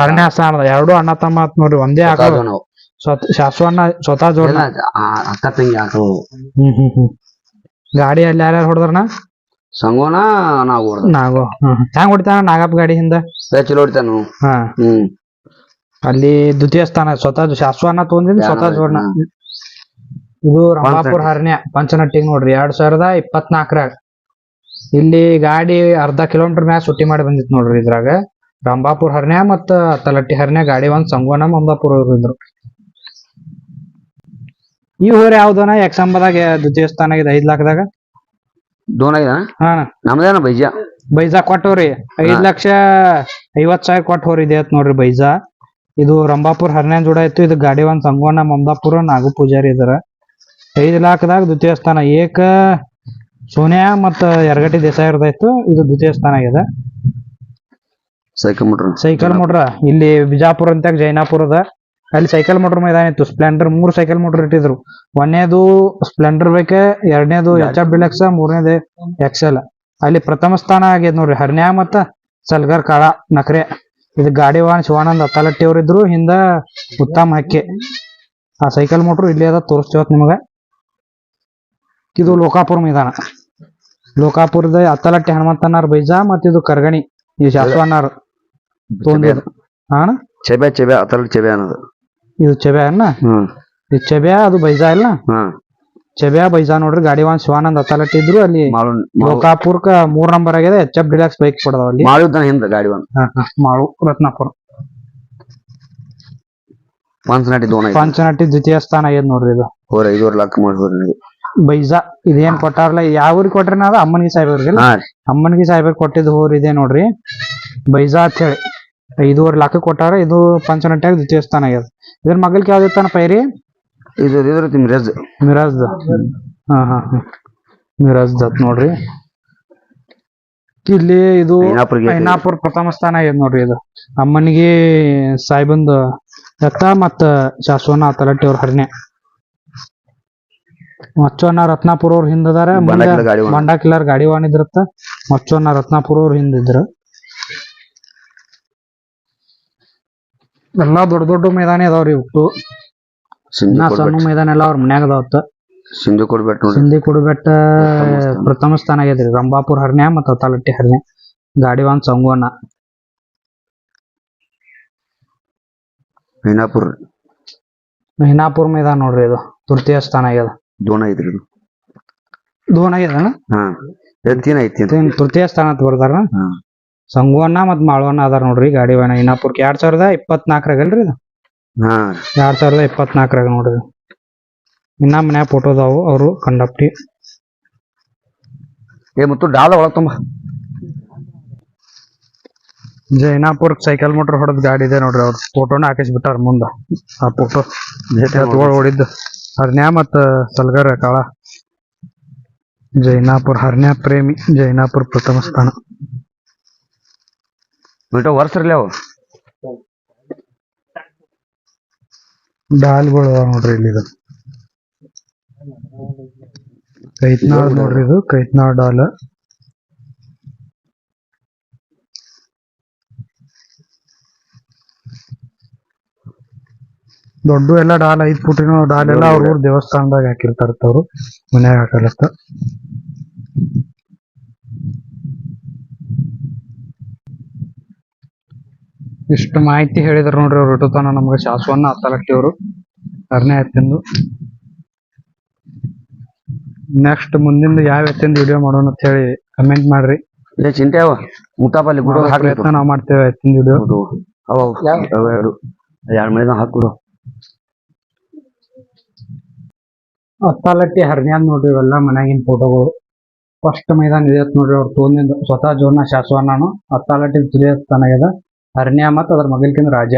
ಅರಣ್ಯ ಸ್ಥಾನದ ಎರಡು ಅಣ್ಣ ತಮ್ಮ ಆತ್ ನೋಡ್ರಿ ಒಂದೇ ಸ್ವತಃ ಆಕಳು. ಜೋನ ಶಾಶ್ವ ಸ್ವತ್ ಸ್ವತಃ ಜೋಡ ಇಲ್ಲ ಆ ಅಕ್ಕ ತಂಗಿ ಆಕಳು. ಹ್ಮ್ ಹ್ಮ್ ಹ್ಮ್. ಗಾಡಿ ಅಲ್ಲಿ ಯಾರ್ಯಾರು ಹೊಡೆದ್ರನ ಸಂಗೋನ ನಾವು ಹೊಡ್ದ. ನಾಗೋ ಹ್ಮ್ ಹೆಂಗ್ ಹೊಡಿತಾನ ನಾಗಪ್ಪ ಗಾಡಿ ಹಿಂದ? ಏ ಚಲೋ ಹೊಡಿತಾನು. ಹಾ. ಹ್ಮ್. ಅಲ್ಲಿ ದ್ವಿತೀಯ ಸ್ಥಾನ ಸ್ವತಃ ಶಾಶ್ವಣ್ಣ ತೊಗೊಂಡಿದ್ ಸ್ವತಃ ಜೋಡ್ನ ಇದು ರಂಭಾಪುರ ಹರಣ್ಯ ಪಂಚನಟ್ಟಿಗ್ ನೋಡ್ರಿ ಎರಡ್ ಸಾವಿರದ ಇಪ್ಪತ್ನಾಲ್ಕರಾಗ. ಇಲ್ಲಿ ಗಾಡಿ ಅರ್ಧ ಕಿಲೋಮೀಟರ್ ಮ್ಯಾಗ ಸುಟ್ಟಿ ಮಾಡಿ ಬಂದಿತ್ತು ನೋಡ್ರಿ ಇದ್ರಾಗ. ರಂಭಾಪುರ ಹರ್ನ್ಯ ಮತ್ತ ತಲಟ್ಟಿ ಹರ್ನ್ಯ ಗಾಡಿ ಒಂದ್ ಸಂಗೋನ ಮಂದಾಪುರ ಇದ್ರು. ಈ ಊರ್ ಯಾವ್ದನ ಎಕ್ಸಾಂಬದಾಗ ದ್ವಿತೀಯ ಸ್ಥಾನ ಇದೆ ಐದ್ ಲಕ್ಷದಾಗ ದೋನ್ ಐದ ಹಾ ನಮ್ದೇನ ಬೈಜ? ಬೈಜಾ ಕೊಟ್ಟವ್ರಿ ಐದ್ ಲಕ್ಷ ಐವತ್ ಸಾವಿರ ಕೊಟ್ಟು ಹೋರಿ ಇದೆ ನೋಡ್ರಿ ಬೈಜಾ. ಇದು ರಂಭಾಪುರ ಹರ್ನ್ಯ ಜೋಡ ಇತ್ತು ಇದು ಗಾಡಿ ಒಂದ್ ಸಂಗೋನ ಮಂದಾಪುರ ನಾಗು ಪೂಜಾರಿ ಇದಾರ. ಐದ್ ಲಾಖದಾಗ ದ್ವಿತೀಯ ಸ್ಥಾನ. ಏಕ ಸೋನಿಯಾ ಮತ್ತ ಯರಗಟ್ಟಿ ದೇಸಾಯಿ ಅವ್ರದ್ದು ಇತ್ತು ಇದು ದ್ವಿತೀಯ ಸ್ಥಾನ ಆಗಿದೆ. Cycle motor. ಸೈಕಲ್ ಮೋಟ್ರ. ಇಲ್ಲಿ ಬಿಜಾಪುರ ಅಂತ ಜೈನಾಪುರದ. ಅಲ್ಲಿ ಸೈಕಲ್ ಮೋಟ್ರ್ ಮೈದಾನ ಇತ್ತು. ಸ್ಪ್ಲೆಂಡರ್ ಮೂರ್ ಸೈಕಲ್ ಮೋಟ್ರ್ ಇಟ್ಟಿದ್ರು. ಒಂದನೇದು ಸ್ಪ್ಲೆಂಡರ್ ಬೇಕೆ ಎರಡನೇದು ಎಚ್ ಎಫ್ ಡಿಲಕ್ಸ್ ಮೂರನೇದು ಎಕ್ಸೆಲ್. ಅಲ್ಲಿ ಪ್ರಥಮ ಸ್ಥಾನ ಆಗ್ಯದ ನೋಡ್ರಿ. ಹರ್ನ್ಯಾ ಮತ್ತ ಸಲ್ಗರ್ ಕಾಳ ನಕ್ರೆ. ಇದು ಗಾಡಿ ವಾಹನ ಶಿವಾನಂದ್ ಅತ್ತಾಲಟ್ಟಿ ಅವ್ರು ಇದ್ರು ಹಿಂದ ಉತ್ತಮ ಹಕ್ಕಿ. ಆ ಸೈಕಲ್ ಮೋಟ್ರ್ ಇಲ್ಲಿ ಅದ ತೋರಿಸ್ತೀವತ್ ನಿಮಗ. ಇದು ಲೋಕಾಪುರ ಮೈದಾನ. ಲೋಕಾಪುರದ ಅತ್ತಲಟ್ಟಿ ಹನುಮಂತನಾರ್ ಬೈಜಾ ಮತ್ತ ಇದು ಕರ್ಗಣಿ. ಈ ಶಾಸ್ತ್ರನಾರ್ ತೊಂದಿದ್ರು ಹಾಣ ಚೆಬೆ ಚೆಬೆ ಅತ್ತಲ ಚೆಬೆ ಅನ್ನೋದು. ಇದು ಚೆಬ್ಯಾ ಅನ್ನ? ಇದು ಚೆಬ್ಯಾ ಅದು ಬೈಜಾ ಇಲ್ಲ? ಹಾ. ಬೈಜ ಬೈಜಾ ನೋಡ್ರಿ ಗಾಡಿ ವಾಹನ ಶಿವಾನಂದ್ ಅತ್ತಲಟ್ಟಿ ಇದ್ರು ಅಲ್ಲಿ ಲೋಕಾಪುರ ಲೋಕಾಪುರ್ಕ ಮೂರ್ ನಂಬರ್ ಆಗಿದೆ ಎಚ್ ಎಫ್ ಡಿಲಾಕ್ಸ್ ಬೈಕ್ ಕೊಡದಾವ ಅಲ್ಲಿ. ಮಾಳು ಹಿಂದ ಗಾಡಿ ವಾನ್ ಮಾಳು ರತ್ನಾಪುರ. ಪಂಚನಾಟಿ ಪಂಚನಟ್ಟಿ ದ್ವಿತೀಯ ಸ್ಥಾನ ಆಗ್ಯದ ನೋಡ್ರಿ ಇದು. ಹೋರ ಐದೂವರೆ ಲಕ್ಷ ಮಾಡಿ ಹೋರಿ ಬೈಜಾ ಇದೇನ್ ಕೊಟ್ಟಾರಲ್ಲ ಯಾವ ಊರಿಗೆ ಕೊಟ್ರಿ ನಾ ಅಮ್ಮನಿಗೆ ಸಾಹೇಬ್ರಿಗೆ ಅಮ್ಮನಿಗೆ ಸಾಹೇಬ್ರಿಗೆ ಕೊಟ್ಟಿದ್ದು ಊರ್ ಇದೆ ನೋಡ್ರಿ. ಬೈಜಾ ಅಂತ ಹೇಳಿ. ಐದೂವರೆ ಲಕ್ಷ ಕೊಟ್ಟಾರ ಇದು ಪಂಚನಟ್ಟ್ಯಾಗ ದ್ವಿತೀಯ ಸ್ಥಾನ ಆಗ್ಯದ. ಇದ್ರ ಮಗಲ್ಗೆ ಯಾವ್ದು ಪೈರಿ? ಇದು ಇದ್ರ ತಿಮ್ ರೆಜ್ ಮಿರಾಜ್ ಹಾ ಹಾ ಹಾ. ಮಿರಾಜ್ ದತ್ ನೋಡ್ರಿ. ಇಲ್ಲಿ ಇದು ಐನಾಪುರ್ ಪ್ರಥಮ ಸ್ಥಾನ ಆಗ್ಯದ ನೋಡ್ರಿ ಇದು. ಅಮ್ಮನಿಗೆ ಸಾಹೇಬಂದು ಎತ್ತ ಮತ್ತ ಶಾಶ್ವನ ತಲಟ್ಟಿ ಅವ್ರ ಹರ್ನೆ ಮಚ್ಚೋನ ರತ್ನಾಪುರ ಅವ್ರ ಗಾಡಿ ಒಂದು. ಬಂಡಾ ಕಿಲ್ಲರ್ ಗಾಡಿ ವಾಹನ ಇದ್ರತ್ತ. ಮಚ್ಚೋನ ರತ್ನಾಪುರ ಅವ್ರ ಹಿಂದಿದ್ರ ಎಲ್ಲಾ ದೊಡ್ಡ ದೊಡ್ಡ ಮೈದಾನ ಅದಾವ್ರಿ ಕೋಡ್ ಸಣ್ಣ ಮೈದಾನ ಎಲ್ಲ ಅವ್ರ ಮನ್ಯಾಗ ಅದಾವತ್ತ. ಸಿಂಧಿ ಕೊಡ್ಬೆಟ್ಟ ಸಿಂಧಿ ಕೊಡ್ಬೆಟ್ಟ ಪ್ರಥಮ ಸ್ಥಾನ. ಪ್ರಥಮ ಸ್ಥಾನ ಆಗೈತ್ರಿ ರಂಭಾಪುರ ಹರ್ನ್ಯಾ ಮತ್ತ ತಲಟ್ಟಿ ಹರ್ನ್ಯಾ ಗಾಡಿ ವಾನ್ ಸಂಗೋಣ ಮೀನಾಪುರ್. ಮೀನಾಪುರ್ ಮೈದಾನ ನೋಡ್ರಿ ಇದು. ತೃತೀಯ ಸ್ಥಾನ ಆಗ್ಯದ. ದೋಣ ಐತ್ರಿ ಇದು ಆಗ್ಯದ ಹಾ. ಎತ್ತಿನ ಐತಿ ಅಂತ. ತೃತೀಯ ಸ್ಥಾನ ಅಂತ ಬರ್ದಾರ ಹಾ. ಸಂಗೋನ ಮತ್ ಮಾಳವನ್ನ ಅದಾರ ನೋಡ್ರಿ ಗಾಡಿ ವಾಹನ ಹಿನಾಪುರ್ಕ್ ಎರಡ್ ಸಾವಿರದ ಇಪ್ಪತ್ನಾಲ್ಕರಾಗ ಅಲ್ರಿ ಇದು? ಹಾ. ಎರಡ್ ಸಾವಿರದ ಇಪ್ಪತ್ನಾಲ್ಕರಾಗ ನೋಡ್ರಿ. ಇನ್ನ ಮನ್ಯಾಗ ಫೋಟೋ ಅದಾವು ಅವರು ಕಂಡಪ್ಟಿ ಏ ಮತ್ತು ಡಾಲ ಒಳಗ್ ತುಂಬ. ಜೈನಾಪುರ್ ಸೈಕಲ್ ಮೋಟರ್ ಹೊಡೆದ್ ಗಾಡಿ ಇದೆ ನೋಡ್ರಿ ಅವ್ರ ಫೋಟೋನ ಹಾಕಿಸ್ಬಿಟ್ಟಾರ ಮುಂದ. ಆ ಫೋಟೋ ಎತ್ಗಳು ಹರ್ನ್ಯಾ ಮತ್ತ ಸಲ್ಗರ್ ಕಾಳ. ಜೈನಾಪುರ ಹರ್ನ್ಯಾ ಪ್ರೇಮಿ ಜೈನಾಪುರ ಪ್ರಥಮ ಸ್ಥಾನ. ಬಿಟ್ಟು ವರ್ಷ ಇರ್ಲಿ ಅವು ಡಾಲ್ಗಳು ನೋಡ್ರಿ ಇಲ್ಲಿ ಇದು ಕೈತ್ನಾಳ್ ನೋಡ್ರಿ ಇದು ಕೈತ್ನಾಳ್ ಡಾಲ್ ದೊಡ್ಡ ಎಲ್ಲ ಡಾಲ್ ಐದ್ ಫುಟಿನ ಡಾಲ್ ಎಲ್ಲ ಅವ್ರ ಊರ್ ದೇವಸ್ಥಾನದಾಗ ಹಾಕಿರ್ತಾರ ಅವ್ರು ಮನ್ಯಾಗ ಹಾಕಲತ್ತ. ಇಷ್ಟು ಮಾಹಿತಿ ಹೇಳಿದ್ರು ನೋಡ್ರಿ ಅವ್ರು ಇಟ್ಟುತಾನ ನಮ್ಗೆ ಶಾಸವನ್ನ ಹತ್ತಲಟ್ಟಿ ಅವರು ಅರ್ನೇ ಹತ್ತಿಂದು ನೆಕ್ಸ್ಟ್ ಮುಂದಿಂದ ಯಾವ ಎತ್ತಿಂದ ವಿಡಿಯೋ ಮಾಡೋಣ ಅಂತ ಹೇಳಿ ಕಮೆಂಟ್ ಮಾಡ್ರಿ. ಏ ಚಿಂತೆ ಅವ. ಗುಡು ಪ್ರಯತ್ನ ನಾವು ಮಾಡ್ತೇವೆ ಎತ್ತಿಂದ ವಿಡಿಯೋ ಅವ ಎರಡು. ಎರಡು ಮನೆ ಹಾಕ್ಬಿಡು. ಹತ್ತಾಲಟ್ಟಿ ಹರ್ನ್ಯಾದ ನೋಡ್ರಿ ಇವೆಲ್ಲ ಮನ್ಯಾಗಿನ ಫೋಟೋಗಳು ಫಸ್ಟ್ ಮೈದಾನ ಇದೆ ನೋಡ್ರಿ ಅವ್ರು ತೋಂದಿಂದ ಸ್ವತಃ ಜೋರ್ನ ನಾನು ಹತ್ತಾಲಟ್ಟಿ ಜಿಲ್ಲೆಯ ಇದೆ ಹರ್ನ್ಯಾ ಮತ್ತು ಅದ್ರ ಮಗಲ್ಕಿಂದ ರಾಜ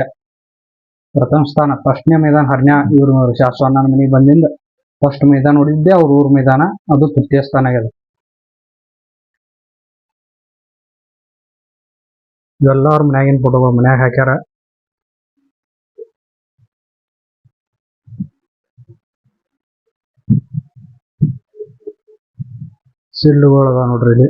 ಪ್ರಥಮ ಸ್ಥಾನ. ಫಸ್ಟ್ನೇ ಮೈದಾನ ಹರ್ನ್ಯಾ, ಇವ್ರು ನನ್ನ ಮನೆಗೆ ಬಂದಿಂದ ಫಸ್ಟ್ ಮೈದಾನ ನೋಡಿದ್ದೆ, ಅವ್ರ ಊರ್ ಮೈದಾನ, ಅದು ತೃತೀಯ ಸ್ಥಾನ ಆಗಿದೆ ಇವೆಲ್ಲ ಅವ್ರ ಮನ್ಯಾಗಿನ ಫೋಟೋಗಳು ಮನ್ಯಾಗ ಹಾಕ್ಯಾರ. ಸಿಳ್ಳುಗಳು ಅದಾವ ನೋಡ್ರಿ ಇಲ್ಲಿ.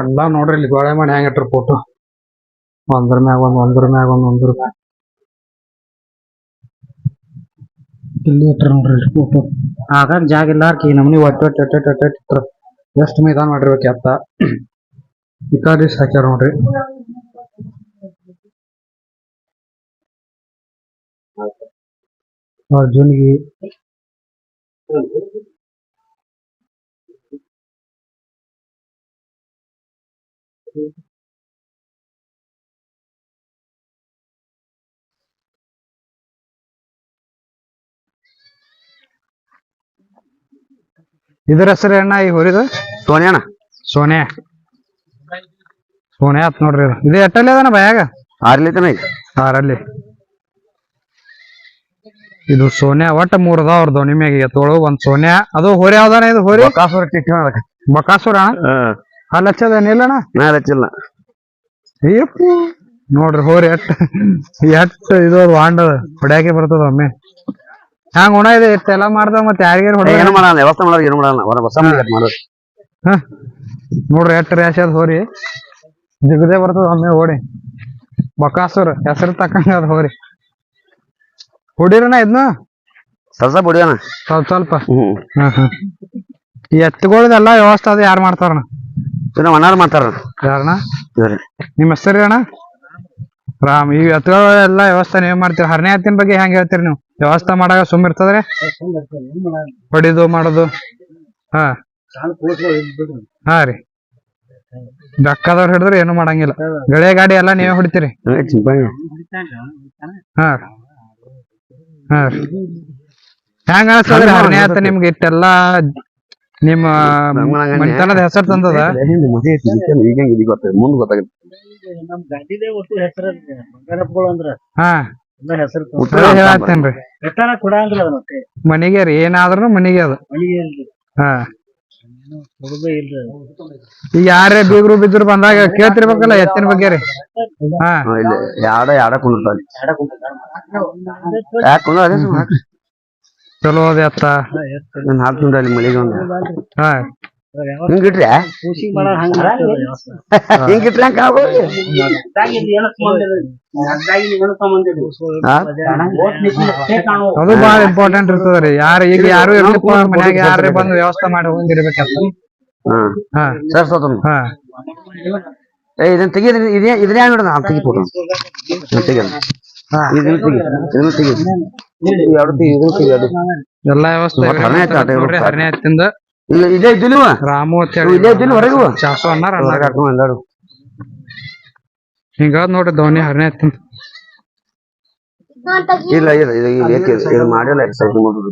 ಎಲ್ಲಾ ನೋಡ್ರಿ ಇಲ್ಲಿ ಗೋಳೆ ಮಾಡಿ ಹೆಂಗ ಇಟ್ರ ಫೋಟೋ ಒಂದ್ರ ಮ್ಯಾಗ ಒಂದ್, ಒಂದ್ರ ಮ್ಯಾಗ ಒಂದ್, ಒಂದ್ರ ಮ್ಯಾಗ. ಇಲ್ಲಿ ಇಟ್ರ ನೋಡ್ರಿ ಇಲ್ಲಿ ಫೋಟೋ ಆಗಾಗ ಜಾಗ ಇಲ್ಲಾರ್ಕಿ ನಮ್ನಿ ಒಟ್ಟ ಒಟ್ಟ ಇಟ್ರ. ಎಷ್ಟ್ ಮೈದಾನ ಮಾಡಿರ್ಬೇಕು ಎತ್ತ. ಇಕಾಡಿಸ್ ಹಾಕ್ಯಾರ ನೋಡ್ರಿ ಅರ್ಜುನ್ಗಿ ಇದ್ರ ಹೆಸರು ಅಣ್ಣ ಈ ಹೊರಿದು ಸೋನ್ಯಾನ ಸೋನೆ ಸೋನೆ ಆತ್ ನೋಡ್ರಿ ಇದು. ಎಟ್ಟಲ್ಲೇ ಅದಾನ ಬಯಾಗ ಆರ್ಲಿತನ ಈಗ ಆರಲ್ಲಿ. ಇದು ಸೋನ್ಯಾ ಒಟ್ಟ ಮೂರ್ ಅದಾವ ಅವ್ರ ದೋಣಿ ಮ್ಯಾಗ ಎತ್ತೋಳು ಒಂದ್ ಸೋನ್ಯಾ. ಅದು ಹೋರಿ ಯಾವ್ದಾನ ಇದು ಹೋರಿ? ಬಕಾಸುರ ಟಿಟ್ಟಿನ ಅದಕ್ಕೆ ಬಕಾಸುರ? ಲಕ್ಷದ ಏನಿಲ್ಲಣ್ಣ ನಾ ಹಚ್ಚಿಲ್ಲ. ನೋಡ್ರಿ ಹೋರಿ ಎಟ್ ಎಟ್ ಇದು ಅದು ವಾಂಡ ಹೊಡ್ಯಾಕೆ ಬರ್ತದ ಒಮ್ಮೆ. ಹ್ಯಾಂಗ ಉಣ ಇದೆ? ಇಷ್ಟೆಲ್ಲ ಮಾಡ್ದ ಮತ್ತೆ ಯಾರಿಗಾರ ಹೊಡ ಏನು ಮಾಡಲ್ಲ ವ್ಯವಸ್ಥೆ ಮಾಡೋದು ಏನು ಮಾಡಲ್ಲ. ಹೊರ ಹೊಸ ಮಾಡೋದು. ನೋಡ್ರಿ ಎಟ್ ರ್ಯಾಶ್ ಅದ ಹೋರಿ. ಜಿಗದೆ ಬರ್ತದ ಒಮ್ಮೆ ಓಡಿ. ಬಕಾಸುರ್ ಹೆಸರು ತಕ್ಕಂಗ ಅದ ಹೋರಿ ಹೊಡಿರಣ ಇದನ್ನ ಸ್ವಲ್ಪ ಬಡಿಯೋಣ ಸ್ವಲ್ಪ ಸ್ವಲ್ಪ. ಹ್ಮ್. ಹ್ಮ್ ಹ್ಮ್. ಈ ಎತ್ತುಗಳದೆಲ್ಲ ವ್ಯವಸ್ಥೆ ಅದು ಯಾರು ಮಾಡ್ತಾರಣ ಏನ ಮನಾರ್ ಮಾಡ್ತಾರ. ಇವ್ರಿ. ನಿಮ್ಮ ಹೆಸರು ಅಣ್ಣ ರಾಮ್ ಈ ಎತ್ತುಗಳ ಎಲ್ಲ ವ್ಯವಸ್ಥೆ ನೀವ್ ಮಾಡ್ತೀರಿ? ಹರನೇ ಎತ್ತಿನ ಬಗ್ಗೆ ಹೆಂಗ್ ಹೇಳ್ತೀರಿ ನೀವು? ವ್ಯವಸ್ಥೆ ಮಾಡಾಗ ಸುಮ್ ಇರ್ತದ್ರಿ? ಹೊಡಿದು ಮಾಡೋದು. ಹಾ. ಹಾ ರೀ. ಬೆಕ್ಕದವ್ರು ಹಿಡಿದ್ರೆ ಏನು ಮಾಡಂಗಿಲ್ಲ. ಗಳೆ ಗಾಡಿ ಎಲ್ಲ ನೀವೇ ಹೊಡಿತೀರಿ. ಹಾ. ಹಾ. ಹೆಂಗ ಅನ್ಸ್ತದ್ರಿ ಹರನೇ ನಿಮ್ಗೆ ಇಟ್ಟೆಲ್ಲ ನಿಮ್ಮ ಮನಿತನದ ಹೆಸರು ತಂದದ? ಮುಂದ್ ಗೊತ್ತಾಗುತ್ತೆ ನಮ್ ಗಾಡಿದೇ ಒಟ್ಟು ಹೆಸರು ಬಂಗಾರಪ್ಪಗಳು ಅಂದ್ರ ಹಾ ಹೇಳತ್ತೇನ್ರಿ ಮನಿಗೆ ರೀ ಏನಾದ್ರೂ ಮನಿಗೆ ಅದು. ಹಾ. ಈಗ ಯಾರೇ ಬೀಗ್ರು ಬಿದ್ರು ಬಂದಾಗ ಕೇಳ್ತಿರ್ಬೇಕಲ್ಲ ಎತ್ತಿನ ಬಗ್ಗೆ ರೀ? ಹಾ. ಹಾ, ಇಲ್ಲಿ ಯಾಡ ಯಾಡ ಕುಂದಿರ್ತಾವ ಅಲ್ಲಿ ಎಡ ಕುಂಟ ಯಾಕೆ ಕುಂದ್ರ ಅದೇ ಅತ್ತ. ಚಲೋ ಅದ ಎತ್ತ ನಾನು ಹಾಕ್ತೀನಿ ಮಳಿಗೆ ಒಂದು. ಹಾ. ಹಿಂಗ್ ಇಟ್ರೆ? ಕೂಸಿಗ್ ಮಾಡೋ ಹಂಗ ಹಿಂಗ್ ಇಟ್ರೆ ಹಂಗ್ ಆಗ್ಬೋದು. ಹಾ? ಅದು ಬಾಳ ಇಂಪಾರ್ಟೆಂಟ್ ಇರ್ತದ ರೀ. ಯಾರ ಈಗ ಯಾರು ಇರ್ಲಿಪ್ಪ ಮನ್ಯಾಗ ಯಾರೇ ಬಂದು ವ್ಯವಸ್ಥೆ ಮಾಡಿ ಹೋಗಿರ್ಬೇಕಂತ ಹಾ. ಹಾ. ಸರ್ ಸೋತನು ಹಾ. ಏ ಇದನ್ನ ತೆಗಿ ಇದೇ ಇದನ್ನ ಯಾವ ನೋಡ ನಾನು ತೆಗಿ ಇದನ್ನ ತೆಗಿ ಇದನ್ನ ತೆಗಿ ಇವ್ ಎರಡು ತೆಗಿ ಇದನ್ನ ತೆಗಿ. ಎರಡು ಎಲ್ಲಾ ವ್ಯವಸ್ಥೆ ಹರನೇ ಇರ್ಬೇಕು. ಹರನೇ ಎತ್ತಿಂದ ಇಲ್ಲ ಇಲ್ಲೇ ಇದ್ದಿಲ್ಲ ರಾಮು ಅಂತ ಇಲ್ಲೇ ಇದ್ದಿಲ್ಲ ಹೊರಗೆ ಶಾಸು ಅನ್ನಾರ ಹೊರಗೆ ಹಾಕೊಂಡು ಹಿಂಗಾದ್ ನೋಡ್ರಿ ಧೋನಿ ಹರನೇ ಎತ್ತಿಂದ ಇಲ್ಲ ಇಲ್ಲ ಇದು ಇದು ಮಾಡಿಲ್ಲ ಎಕ್ಸರ್ಸೈಸ್ ಮಾಡೋದು